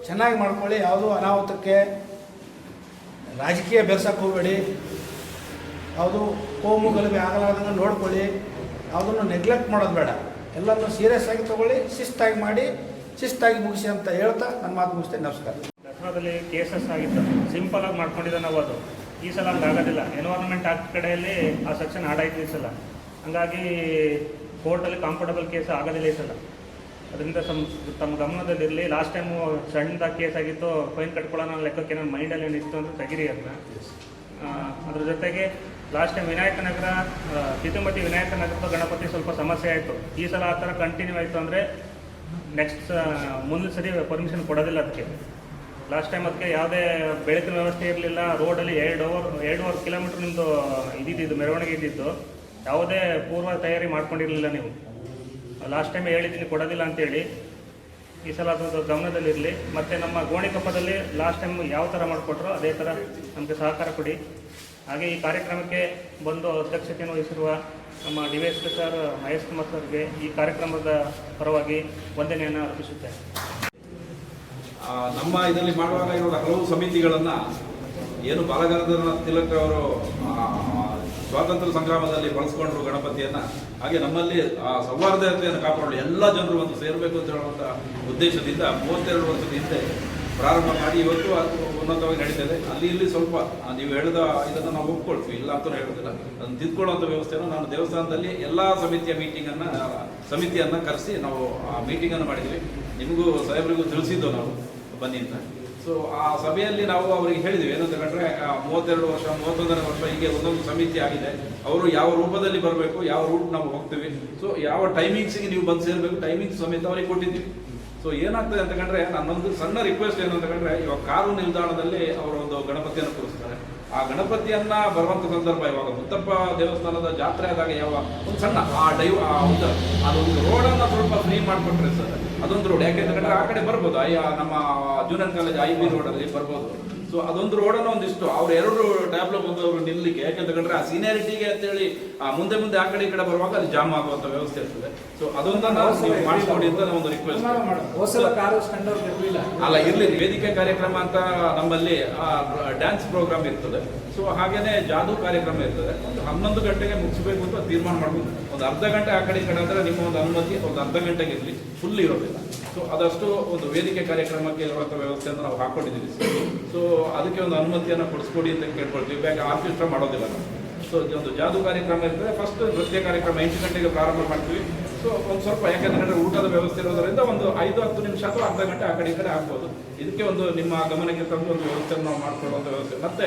ಚೆನ್ನಾಗಿ ಮಾಡ್ಕೊಳ್ಳಿ. ಯಾವುದೂ ಅನಾಹುತಕ್ಕೆ ರಾಜಕೀಯ ಬೆರ್ಸಕ್ಕೆ ಹೋಗಬೇಡಿ. ಯಾವುದು ಕೋಮು ಗಲಭೆ ಆಗಲಾರ್ದಂಗೆ ನೋಡ್ಕೊಳ್ಳಿ. ಯಾವುದನ್ನು ನೆಗ್ಲೆಕ್ಟ್ ಮಾಡೋದು ಬೇಡ. ಎಲ್ಲನೂ ಸೀರಿಯಸ್ ಆಗಿ ತಗೊಳ್ಳಿ ಶಿಸ್ತಾಗಿ ಮಾಡಿ ಶಿಸ್ತಾಗಿ ಮುಗಿಸಿ ಅಂತ ಹೇಳ್ತಾ ನನ್ನ ಮಾತು ಮುಗಿಸ್ತೇನೆ ನಮಸ್ಕಾರ. ದಸರಾದಲ್ಲಿ ಕೇಸಸ್ ಆಗಿತ್ತು. ಸಿಂಪಲ್ ಆಗಿ ಮಾಡ್ಕೊಂಡಿದ್ದ ನಾವು ಅದು. ಈ ಸಲ ಹಂಗೆ ಆಗೋದಿಲ್ಲ. ಎನ್ವೈರನ್ಮೆಂಟ್ ಆಕ್ಟ್ ಕಡೆಯಲ್ಲಿ ಆ ಸೆಕ್ಷನ್ ಆಡಾಯ್ತು ಈ ಸಲ. ಹಂಗಾಗಿ ಕೋರ್ಟಲ್ಲಿ ಕಂಫರ್ಟಬಲ್ ಕೇಸ್ ಆಗೋದಿಲ್ಲ ಈ ಸಲ. ಅದರಿಂದ ಸಮ್ ತಮ್ಮ ಗಮನದಲ್ಲಿರಲಿ. ಲಾಸ್ಟ್ ಟೈಮು ಸಣ್ಣದಾಗಿ ಕೇಸ್ ಆಗಿತ್ತು ಫೈನ್ ಕಟ್ಕೊಳ್ಳೋಣ ಲೆಕ್ಕಕ್ಕೆ ಏನೋ ಮೈಂಡಲ್ಲಿ ಏನಿತ್ತು ಅಂತ ತೆಗಿರಿ ಅದನ್ನ. ಅದ್ರ ಜೊತೆಗೆ ಲಾಸ್ಟ್ ಟೈಮ್ ವಿನಾಯಕ ನಗರ ವಿನಾಯಕನಗರದ ವಿನಾಯಕ ನಗರದ ಗಣಪತಿ ಸ್ವಲ್ಪ ಸಮಸ್ಯೆ ಆಯಿತು. ಈ ಸಲ ಆ ಥರ ಕಂಟಿನ್ಯೂ ಆಯಿತು ಅಂದರೆ ನೆಕ್ಸ್ಟ್ ಮುಂದಿನ ಸರಿ ಪರ್ಮಿಷನ್ ಕೊಡೋದಿಲ್ಲ ಅದಕ್ಕೆ. ಲಾಸ್ಟ್ ಟೈಮ್ ಅದಕ್ಕೆ ಯಾವುದೇ ಬೆಳಕಿನ ವ್ಯವಸ್ಥೆ ಇರಲಿಲ್ಲ ರೋಡಲ್ಲಿ ಎರಡು ಓವರ್ ಎರಡೂವರೆ ಕಿಲೋಮೀಟ್ರ್ ನಿಮ್ಮದು ಇದ್ದಿದ್ದು ಮೆರವಣಿಗೆ ಇದ್ದಿದ್ದು. ಯಾವುದೇ ಪೂರ್ವ ತಯಾರಿ ಮಾಡ್ಕೊಂಡಿರಲಿಲ್ಲ ನೀವು. ಲಾಸ್ಟ್ ಟೈಮ್ ಹೇಳಿದ್ದೀನಿ, ಕೊಡೋದಿಲ್ಲ ಅಂತೇಳಿ. ಈ ಸಲ ಅದೊಂದು ಗಮನದಲ್ಲಿರಲಿ. ಮತ್ತು ನಮ್ಮ ಗೋಣಿಕೊಪ್ಪದಲ್ಲಿ ಲಾಸ್ಟ್ ಟೈಮ್ ಯಾವ ಥರ ಮಾಡಿಕೊಟ್ರೋ ಅದೇ ಥರ ನಮಗೆ ಸಹಕಾರ ಕೊಡಿ. ಹಾಗೆ ಈ ಕಾರ್ಯಕ್ರಮಕ್ಕೆ ಬಂದು ಅಧ್ಯಕ್ಷತೆಯನ್ನು ವಹಿಸಿರುವ ನಮ್ಮ D S sir Mahesh Kumar ಸರ್ಗೆ ಈ ಕಾರ್ಯಕ್ರಮದ ಪರವಾಗಿ ವಂದನೆಯನ್ನು ಅರ್ಪಿಸುತ್ತೇನೆ. ನಮ್ಮ ಇದರಲ್ಲಿ ಮಾಡುವಾಗ ಇರುವ ಹಲವು ಸಮಿತಿಗಳನ್ನು ಏನು ಬಾಲಗಂಗಾಧರ ತಿಲಕ್ ಅವರು ಸ್ವಾತಂತ್ರ್ಯ ಸಂಗ್ರಾಮದಲ್ಲಿ ಬಳಸ್ಕೊಂಡ್ರು ಗಣಪತಿಯನ್ನ, ಹಾಗೆ ನಮ್ಮಲ್ಲಿ, ಆ, ಸೌಹಾರ್ದತೆಯನ್ನು ಕಾಪಾಡಲು ಎಲ್ಲ ಜನರು ಒಂದು ಸೇರಬೇಕು ಅಂತ ಹೇಳುವಂಥ ಉದ್ದೇಶದಿಂದ ಮೂವತ್ತೆರಡು ವರ್ಷದ ಹಿಂದೆ ಪ್ರಾರಂಭ ಮಾಡಿ ಇವತ್ತು ಅದು ಉನ್ನತವಾಗಿ ನಡೀತದೆ. ಅಲ್ಲಿ ಇಲ್ಲಿ ಸ್ವಲ್ಪ ನೀವು ಹೇಳಿದ ಇದನ್ನು ನಾವು ಒಪ್ಕೊಳ್ತೀವಿ. ಇಲ್ಲ ಅಂತ ಹೇಳೋದಿಲ್ಲ ಅದನ್ನು ತಿದ್ಕೊಳ್ಳುವಂಥ ವ್ಯವಸ್ಥೆಯನ್ನು ನಾನು ದೇವಸ್ಥಾನದಲ್ಲಿ ಎಲ್ಲ ಸಮಿತಿಯ ಮೀಟಿಂಗನ್ನು ಸಮಿತಿಯನ್ನು ಕರೆಸಿ ನಾವು ಆ ಮೀಟಿಂಗನ್ನು ಮಾಡಿದ್ವಿ ನಿಮಗೂ ಸಾಹೇಬರಿಗೂ ತಿಳಿಸಿದ್ದು ನಾವು ಬನ್ನಿ ಅಂತ. ಸೊ ಆ ಸಭೆಯಲ್ಲಿ ನಾವು ಅವರಿಗೆ ಹೇಳಿದ್ವಿ ಏನಂತ ಕಂಡ್ರೆ ಮೂವತ್ತೆರಡು ವರ್ಷ, ಮೂವತ್ತೊಂದನೇ ವರ್ಷ ಹೀಗೆ ಒಂದೊಂದು ಸಮಿತಿ ಆಗಿದೆ. ಅವರು ಯಾವ ರೂಪದಲ್ಲಿ ಬರಬೇಕು, ಯಾವ ರೂಟ್ ನಾವು ಹೋಗ್ತೀವಿ. ಸೊ ಯಾವ ಟೈಮಿಂಗ್ಸಿಗೆ ನೀವು ಬಂದು ಸೇರಬೇಕು ಟೈಮಿಂಗ್ಸ್ ಸಮೇತ ಅವರಿಗೆ ಕೊಟ್ಟಿದ್ದೀವಿ. ಸೊ ಏನಾಗ್ತದೆ ಅಂತ ಕಂಡ್ರೆ, ನನ್ನೊಂದು ಸಣ್ಣ ರಿಕ್ವೆಸ್ಟ್ ಏನು ಅಂತ ಕಂಡ್ರೆ, ಇವಾಗ ಕಾರು ನಿಲ್ದಾಣದಲ್ಲಿ ಅವರ ಒಂದು ಗಣಪತಿಯನ್ನು ಕೂರಿಸ್ತಾರೆ. ಆ ಗಣಪತಿಯನ್ನ ಬರುವಂತ ಸಂದರ್ಭ ಇವಾಗ ಮುತ್ತಪ್ಪ ದೇವಸ್ಥಾನದ ಜಾತ್ರೆ ಆದಾಗ ಯಾವ ಒಂದು ಸಣ್ಣ, ಆ ಡೈವ್, ಆ ಒಂದು ಅದೊಂದು ರೋಡನ್ನ ಸ್ವಲ್ಪ ಫ್ರೀ ಮಾಡಿಕೊಟ್ರೆ ಸರ್. ಅದೊಂದು ರೋಡ್ ಯಾಕೆಂತ ಕಂಡ್ರೆ, ಆ ಕಡೆ ಬರ್ಬೋದು. ಅಯ್ಯ, ನಮ್ಮ ಜೂನಿಯರ್ ಕಾಲೇಜ್ ಐ ಬಿ ರೋಡಲ್ಲಿ ಬರ್ಬೋದು. ಸೊ ಅದೊಂದು ರೋಡನ್ನು ಒಂದಿಷ್ಟು ಅವ್ರು ಎರಡು ಟ್ಯಾಬ್ಲೋ ಬಂದವರು ನಿಲ್ಲಿಕ್ಕೆ. ಯಾಕೆಂತಕಂಡ್ರೆ ಆ ಸೀನಿಯಾರಿಟಿಗೆ ಅಂತೇಳಿ ಆ ಮುಂದೆ ಮುಂದೆ ಆ ಕಡೆ ಈ ಕಡೆ ಬರುವಾಗ ಅಲ್ಲಿ ಜಾಮ್ ಆಗುವಂತ ವ್ಯವಸ್ಥೆ ಇರ್ತದೆ. ಸೊ ಅದೊಂದನ್ನ ನೀವು ಮಾಡಿಸ್ಕೊಡಿ ಅಂತ ನಾವು ಒಂದು ರಿಕ್ವೆಸ್ಟ್ ಅಲ್ಲ ಇರ್ಲಿ ವೇದಿಕೆ ಕಾರ್ಯಕ್ರಮ ಅಂತ ನಮ್ಮಲ್ಲಿ ಡ್ಯಾನ್ಸ್ ಪ್ರೋಗ್ರಾಮ್ ಇರ್ತದೆ. ಸೊ ಹಾಗೇನೆ ಜಾದೂ ಕಾರ್ಯಕ್ರಮ ಇರ್ತದೆ. ಒಂದು ಹನ್ನೊಂದು ಗಂಟೆಗೆ ಮುಗಿಸಬೇಕು ಅಂತ ತೀರ್ಮಾನ ಮಾಡ್ಬೋದು. ಒಂದು ಅರ್ಧ ಗಂಟೆ ಆ ಕಡೆ ಈ ಕಡೆ ಅಂದ್ರೆ ನಿಮ್ಮ ಒಂದು ಅನುಮತಿ ಒಂದು ಅರ್ಧ ಗಂಟೆಗೆ ಇರಲಿ. ಫುಲ್ ಇರೋದಿಲ್ಲ. ಸೊ ಅದಷ್ಟು ಒಂದು ವೇದಿಕೆ ಕಾರ್ಯಕ್ರಮಕ್ಕೆ ವ್ಯವಸ್ಥೆ ಅಂದರೆ ನಾವು ಹಾಕೊಂಡಿದ್ದೀವಿ. ಸೊ ಅದಕ್ಕೆ ಒಂದು ಅನುಮತಿಯನ್ನು ಕೊಡಿಸ್ಕೊಡಿ ಅಂತ ಕೇಳ್ಕೊಳ್ತೀವಿ. ಬೇಗ ಆರ್ಕೆಸ್ಟ್ರಾ ಮಾಡೋದಿಲ್ಲ ನಾವು. ಸೊ ಒಂದು ಜಾದೂ ಕಾರ್ಯಕ್ರಮ ಇರ್ತದೆ. ಫಸ್ಟ್ ನೃತ್ಯ ಕಾರ್ಯಕ್ರಮ, ಎಂಟು ಗಂಟೆಗೆ ಪ್ರಾರಂಭ ಮಾಡ್ತೀವಿ. ಸೊ ಒಂದು ಸ್ವಲ್ಪ ಯಾಕಂದ್ರೆ ಊಟದ ವ್ಯವಸ್ಥೆ ಇರೋದರಿಂದ ಒಂದು ಐದು ಹತ್ತು ನಿಮಿಷ ಅಥವಾ ಅರ್ಧ ಗಂಟೆ ಆ ಕಡೆ ಈ ಕಡೆ ಆಗ್ಬೋದು. ಇದಕ್ಕೆ ಒಂದು ನಿಮ್ಮ ಗಮನಕ್ಕೆ ತಂದು ಒಂದು ವ್ಯವಸ್ಥೆಯನ್ನು ನಾವು ಮಾಡ್ಕೊಳ್ಳುವಂಥ ವ್ಯವಸ್ಥೆ. ಮತ್ತೆ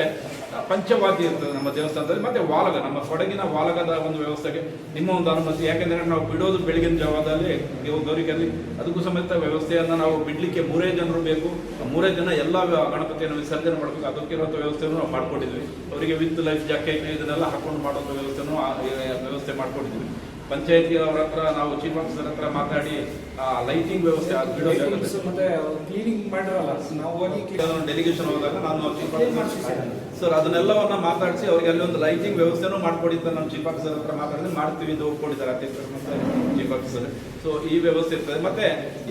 ಪಂಚವಾದ್ಯ ಇರ್ತದೆ ನಮ್ಮ ದೇವಸ್ಥಾನದಲ್ಲಿ ಮತ್ತೆ ವಾಲಗ ನಮ್ಮ ಕೊಡಗಿನ ವಾಲಗದ ಒಂದು ವ್ಯವಸ್ಥೆಗೆ ನಿಮ್ಮ ಒಂದು ಅನುಮತಿ. ಯಾಕೆಂದ್ರೆ ನಾವು ಬಿಡೋದು ಬೆಳಗಿನ ಜಾವದಲ್ಲಿ ಗೌರಿಕಲ್ಲಿ ಅದಕ್ಕೂ ಸಮೇತ ವ್ಯವಸ್ಥೆಯನ್ನು ನಾವು ಬಿಡಲಿಕ್ಕೆ ಮೂರೇ ಜನರು ಬೇಕು. ಮೂರೇ ಜನ ಎಲ್ಲ ಗಣಪತಿಯನ್ನು ವಿಸರ್ಜನೆ ಮಾಡಬೇಕು. ಅದಕ್ಕಿರುವಂಥ ವ್ಯವಸ್ಥೆಯನ್ನು ನಾವು ಮಾಡ್ಕೊಂಡಿದ್ವಿ. ಅವರಿಗೆ ವಿತ್ ಲೈಫ್ ಜಾಕೆಟ್ ಇದನ್ನೆಲ್ಲ ಹಾಕೊಂಡು ಆ, ಆ, ವ್ಯವಸ್ಥೆ ಮಾಡ್ಕೊಂಡಿದ್ವಿ. ಪಂಚಾಯತಿ ಅವ್ರ ಹತ್ರ ನಾವು ಚೀಫ್ ಆಫೀಸರ್ ಹತ್ರ ಮಾತಾಡಿ ಲೈಟಿಂಗ್ ವ್ಯವಸ್ಥೆ ಮತ್ತೆ ಕ್ಲೀನಿಂಗ್ ಮಾಡಿರಲ್ಲ ನಾವು ಹೋಗಿ ಡೆಲಿಗೇಷನ್ ಹೋದಾಗ ನಾನು ಚೀಫ್ ಆಫೀಸರ್ ಸರ್. ಅದನ್ನೆಲ್ಲವನ್ನ ಮಾತಾಡಿಸಿ ಅವ್ರಿಗೆ ಅಲ್ಲಿ ಒಂದು ಲೈಟಿಂಗ್ ವ್ಯವಸ್ಥೆನೂ ಮಾಡ್ಕೊಡಿ ಅಂತ ನಮ್ಮ ಚೀಫ್ ಆಫೀಸರ್ ಹತ್ರ ಮಾತಾಡಿದ್ರೆ ಮಾಡ್ತೀವಿ ಅಂತ ಒಪ್ಕೊಂಡಿದ್ದಾರೆ ಅಧ್ಯಕ್ಷರು ಮತ್ತೆ ಚೀಫ್ ಆಫೀಸರ್. ಸೊ ಈ ವ್ಯವಸ್ಥೆ ಇರ್ತದೆ. ಮತ್ತೆ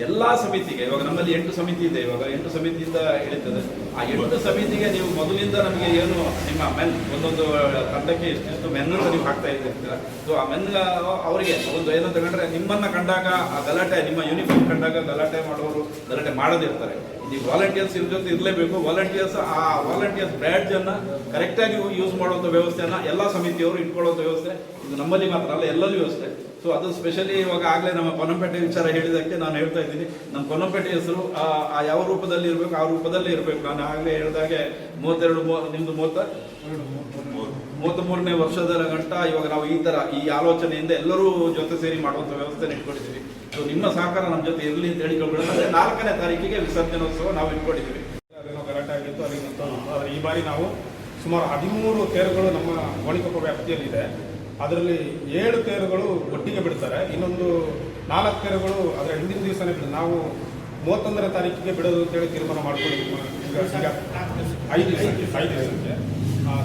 ಎಲ್ಲಾ ಸಮಿತಿಗೆ ಇವಾಗ ನಮ್ಮಲ್ಲಿ ಎಂಟು ಸಮಿತಿ ಇದೆ ಇವಾಗ ಎಂಟು ಸಮಿತಿಯಿಂದ ಇಳಿತದೆ ಆ ಎಂಟು ಸಮಿತಿಗೆ ನೀವು ಮೊದಲಿಂದ ನಮಗೆ ಏನು ನಿಮ್ಮ ಮೆನ್ ಒಂದೊಂದು ತಂಡಕ್ಕೆ ಇಷ್ಟಿಷ್ಟು ಮೆನ್ ಅಂತ ನೀವು ಹಾಕ್ತಾ ಇದ್ದೀರಾ? ಸೊ ಆ ಮೆನ್ ಅವರಿಗೆ ಒಂದು ಏನು ತಗೊಂಡ್ರೆ ನಿಮ್ಮನ್ನ ಕಂಡಾಗ ಆ ಗಲಾಟೆ, ನಿಮ್ಮ ಯೂನಿಫಾರ್ಮ್ ಕಂಡಾಗ ಗಲಾಟೆ ಮಾಡೋರು ಗಲಾಟೆ ಮಾಡದಿರ್ತಾರೆ. ಈ ವಾಲಂಟಿಯರ್ಸ್ ಇವ್ರ ಜೊತೆ ಇರಲೇಬೇಕು. ವಾಲಂಟಿಯರ್ಸ್ ಆ ವಾಲಂಟಿಯರ್ಸ್ ಅನ್ನ ಕರೆಕ್ಟಾಗಿ ಯೂಸ್ ಮಾಡುವಂಥ ವ್ಯವಸ್ಥೆಯನ್ನ ಎಲ್ಲ ಸಮಿತಿಯವರು ಇಟ್ಕೊಳ್ಳುವಂತ ವ್ಯವಸ್ಥೆ ಇದು ನಮ್ಮಲ್ಲಿ ಮಾತ್ರ ಅಲ್ಲ ಎಲ್ಲರಿಗೂ ಅಷ್ಟೇ ಸೊ ಅದು ಸ್ಪೆಷಲಿ ಇವಾಗ ಆಗಲೇ ನಮ್ಮ ಪೊನ್ನಂಪೇಟೆ ವಿಚಾರ ಹೇಳಿದಕ್ಕೆ ನಾನು ಹೇಳ್ತಾ ಇದ್ದೀನಿ. ನಮ್ಮ ಪೊನ್ನಂಪೇಟೆ ಹೆಸರು, ಆ ಯಾವ ರೂಪದಲ್ಲಿ ಇರಬೇಕು, ಆ ರೂಪದಲ್ಲಿ ಇರಬೇಕು. ನಾನು ಆಗ್ಲೇ ಹೇಳಿದಾಗೆ ಮೂವತ್ತೆರಡು ನಿಮ್ದು ಮೂವತ್ತ? ಮೂವತ್ತ್ ಮೂರನೇ ವರ್ಷದ ಗಂಟ ಇವಾಗ ನಾವು ಈ ತರ ಈ ಆಲೋಚನೆಯಿಂದ ಎಲ್ಲರೂ ಜೊತೆ ಸೇರಿ ಮಾಡುವಂಥ ವ್ಯವಸ್ಥೆ ಇಟ್ಕೊಂಡಿದ್ದೀವಿ. ಸೊ ನಿಮ್ಮ ಸಹಕಾರ ನಮ್ಮ ಜೊತೆ ಇರಲಿ ಅಂತ ಹೇಳಿ ಮತ್ತೆ ನಾಲ್ಕನೇ ತಾರೀಕಿಗೆ ವಿಸರ್ಜನೋತ್ಸವ ನಾವು ಇಟ್ಕೊಂಡಿದ್ದೀವಿ. ಆಗಿತ್ತು ಈ ಬಾರಿ ನಾವು ಸುಮಾರು ಹದಿಮೂರು ತೇರುಗಳು ನಮ್ಮ ಗೋಣಿಕೊಪ್ಪ ವ್ಯಾಪ್ತಿಯಲ್ಲಿದೆ. ಅದರಲ್ಲಿ ಏಳು ತೇರುಗಳು ಒಟ್ಟಿಗೆ ಬಿಡ್ತಾರೆ, ಇನ್ನೊಂದು ನಾಲ್ಕು ತೇರುಗಳು ಅದರ ಹಿಂದಿನ ದಿವಸನೇ ಬಿಡ ನಾವು ಮೂವತ್ತೊಂದನೇ ತಾರೀಕಿಗೆ ಬಿಡೋದು ಅಂತೇಳಿ ತೀರ್ಮಾನ ಮಾಡ್ಕೊಂಡಿದ್ದೀವಿ. ಐದು ದಿವಸಕ್ಕೆ ಐದು ದಿವಸಕ್ಕೆ.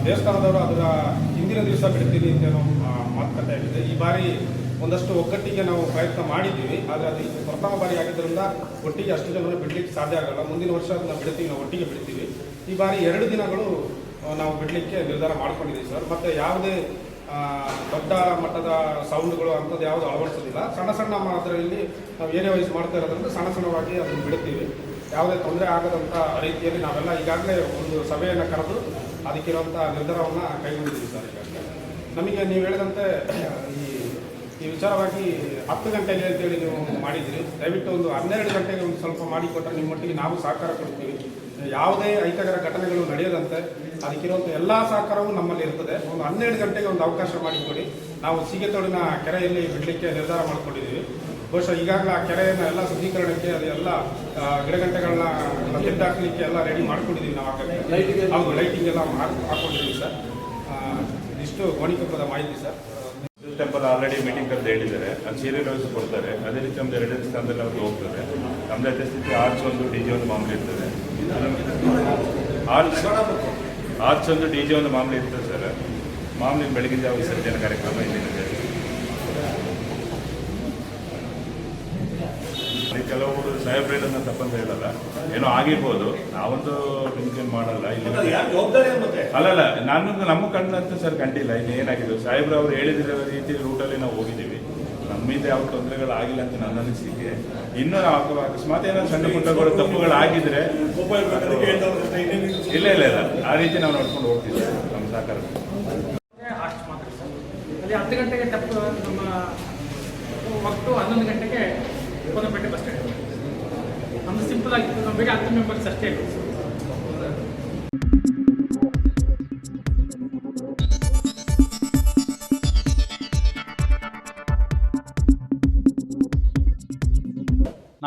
ದೇವಸ್ಥಾನದವರು ಅದರ ಹಿಂದಿನ ದಿವಸ ಬಿಡ್ತೀವಿ ಅಂತೇನೋ ಮಾತುಕತೆ ಆಗಿದೆ. ಈ ಬಾರಿ ಒಂದಷ್ಟು ಒಗ್ಗಟ್ಟಿಗೆ ನಾವು ಪ್ರಯತ್ನ ಮಾಡಿದ್ದೀವಿ, ಆದರೆ ಅದು ಪ್ರಥಮ ಬಾರಿ ಆಗಿದ್ದರಿಂದ ಒಟ್ಟಿಗೆ ಅಷ್ಟು ಜನ ಬಿಡಲಿಕ್ಕೆ ಸಾಧ್ಯ ಆಗಲ್ಲ. ಮುಂದಿನ ವರ್ಷ ಅದನ್ನ ಬಿಡ್ತೀವಿ, ನಾವು ಒಟ್ಟಿಗೆ ಬಿಡ್ತೀವಿ. ಈ ಬಾರಿ ಎರಡು ದಿನಗಳು ನಾವು ಬಿಡಲಿಕ್ಕೆ ನಿರ್ಧಾರ ಮಾಡ್ಕೊಂಡಿದ್ದೀವಿ ಸರ್. ಮತ್ತು ಯಾವುದೇ ದೊಡ್ಡ ಮಟ್ಟದ ಸೌಂಡ್ಗಳು ಅಂಥದ್ದು ಯಾವುದು ಅಳವಡಿಸೋದಿಲ್ಲ. ಸಣ್ಣ ಸಣ್ಣ ಅದರಲ್ಲಿ ನಾವು ಏರಿಯಾ ವೈಸ್ ಮಾಡ್ತಾ ಇರೋದ್ರಿಂದ ಸಣ್ಣ ಸಣ್ಣವಾಗಿ ಅದನ್ನು ಬಿಡುತ್ತೀವಿ. ಯಾವುದೇ ತೊಂದರೆ ಆಗದಂಥ ರೀತಿಯಲ್ಲಿ ನಾವೆಲ್ಲ ಈಗಾಗಲೇ ಒಂದು ಸಭೆಯನ್ನು ಕರೆದು ಅದಕ್ಕಿರುವಂಥ ನಿರ್ಧಾರವನ್ನು ಕೈಗೊಂಡಿದ್ದೀವಿ ಸರ್ ನಮಗೆ ನೀವು ಹೇಳಿದಂತೆ, ಈ ಈ ವಿಚಾರವಾಗಿ ಹತ್ತು ಗಂಟೆಗೆ ಅಂತೇಳಿ ನೀವು ಮಾಡಿದ್ದೀರಿ. ದಯವಿಟ್ಟು ಒಂದು ಹನ್ನೆರಡು ಗಂಟೆಗೆ ಒಂದು ಸ್ವಲ್ಪ ಮಾಡಿಕೊಟ್ರೆ ನಿಮ್ಮೊಟ್ಟಿಗೆ ನಾವು ಸಹಕಾರ ಕೊಡ್ತೀವಿ. ಯಾವುದೇ ಅಹಿತಕರ ಘಟನೆಗಳು ನಡೆಯದಂತೆ ಅದಕ್ಕಿರುವಂಥ ಎಲ್ಲ ಸಹಕಾರವೂ ನಮ್ಮಲ್ಲಿ ಇರ್ತದೆ. ಒಂದು ಹನ್ನೆರಡು ಗಂಟೆಗೆ ಒಂದು ಅವಕಾಶ ಮಾಡಿಕೊಡಿ. ನಾವು ಸೀಗೆತೋಡಿನ ಕೆರೆಯಲ್ಲಿ ಬಿಡಲಿಕ್ಕೆ ನಿರ್ಧಾರ ಮಾಡಿಕೊಂಡಿದ್ದೀವಿ. ಬಹುಶಃ ಈಗಾಗಲೇ ಆ ಕೆರೆಯನ್ನು ಎಲ್ಲ ಶುದ್ಧೀಕರಣಕ್ಕೆ ಅದೆಲ್ಲ ಗಿಡಗಂಟೆಗಳನ್ನ ತೆಗೆದಾಕಲಿಕ್ಕೆ ಎಲ್ಲ ರೆಡಿ ಮಾಡ್ಕೊಂಡಿದ್ದೀವಿ ನಾವು ಲೈಟಿಂಗ್ ಹೌದು ಲೈಟಿಂಗ್ ಎಲ್ಲ ಹಾಕೊಂಡಿದ್ದೀವಿ ಹಾಕ್ಕೊಂಡಿದ್ದೀವಿ ಸರ್. ಇಷ್ಟು ಇದಿಷ್ಟು ಗೋಣಿಕೊಪ್ಪದ ಮಾಹಿತಿ ಸರ್. ಟೆಂಪಲ್ ಆಲ್ರೆಡಿ ಮೀಟಿಂಗ್ ಕರೆದು ಹೇಳಿದ್ದಾರೆ. ಅದು ಸೀರೆ ವ್ಯವಸ್ಥೆ ಕೊಡ್ತಾರೆ. ಅದೇ ರೀತಿ ನಮ್ದು ಎರಡನೇ ಸ್ಥಾನದಲ್ಲಿ ಅವ್ರು ಹೋಗ್ತಾರೆ ನಮ್ದು ಅದೇ ಸ್ಥಿತಿ ಆರ್ಚ್ ಒಂದು ಡಿ ಜಿ ಒಂದು ಮಾಮೂಲಿ ಇರ್ತದೆ. ಆರ್ಚ್ ಆರ್ಚ್ ಒಂದು ಡಿ ಜೆ ಒಂದು ಮಾಮೂಲಿ ಇರ್ತದೆ ಸರ್. ಮಾಮೂಲಿ ಬೆಳಗಿನ ಜಾವ ವಿಸರ್ಜನೆ ಕಾರ್ಯಕ್ರಮ ಇಲ್ಲಿದೆ ಕೆಲವರು ಸಾಹೇಬ್ರೇಡನ್ನ ತಪ್ಪಂತ ಹೇಳಲ್ಲ. ಏನೋ ಆಗಿರ್ಬೋದು. ನಾವೊಂದು ಟೆನ್ಷನ್ ಮಾಡಲ್ಲ. ಇಲ್ಲಿ ಅಲ್ಲಲ್ಲ ನಾನು ನಮ್ಮ ಕಣ್ಣಂತೂ ಸರ್ ಕಂಡಿಲ್ಲ. ಇಲ್ಲಿ ಏನಾಗಿದೆ? ಸಾಹೇಬ್ರು ಅವ್ರು ಹೇಳಿದಿರೋ ರೀತಿ ರೂಟಲ್ಲಿ ನಾವು ಹೋಗಿದ್ದೀವಿ. ನಮ್ಮಿಂದ ಯಾವ ತೊಂದರೆಗಳಾಗಿಲ್ಲ ಅಂತ ನನ್ನ ಅನಿಸಿಕೆ. ಇನ್ನೂ ನಾವು ಅಕಸ್ಮಾತ್ ಏನೋ ಸಣ್ಣ ಪುಟ್ಟಗಳು ತಪ್ಪುಗಳು ಆಗಿದ್ರೆ ಇಲ್ಲ ಇಲ್ಲ ಇಲ್ಲ. ಆ ರೀತಿ ನಾವು ನೋಡ್ಕೊಂಡು ಹೋಗ್ತೀವಿ ನಮ್ಮ ಸಹಕಾರ. ಹತ್ತು ಗಂಟೆಗೆ ತಪ್ಪು ನಮ್ಮ ಒಟ್ಟು ಹನ್ನೊಂದು ಗಂಟೆಗೆ ಕೊನಪೇಟೆ ಬಸ್ ಸ್ಟ್ಯಾಂಡ್. ನಮ್ದು ಸಿಂಪಲ್ ಆಗಿತ್ತು ನಮಗೆ ಹತ್ತು ಮೆಂಬರ್ಸ್ ಅಷ್ಟೇ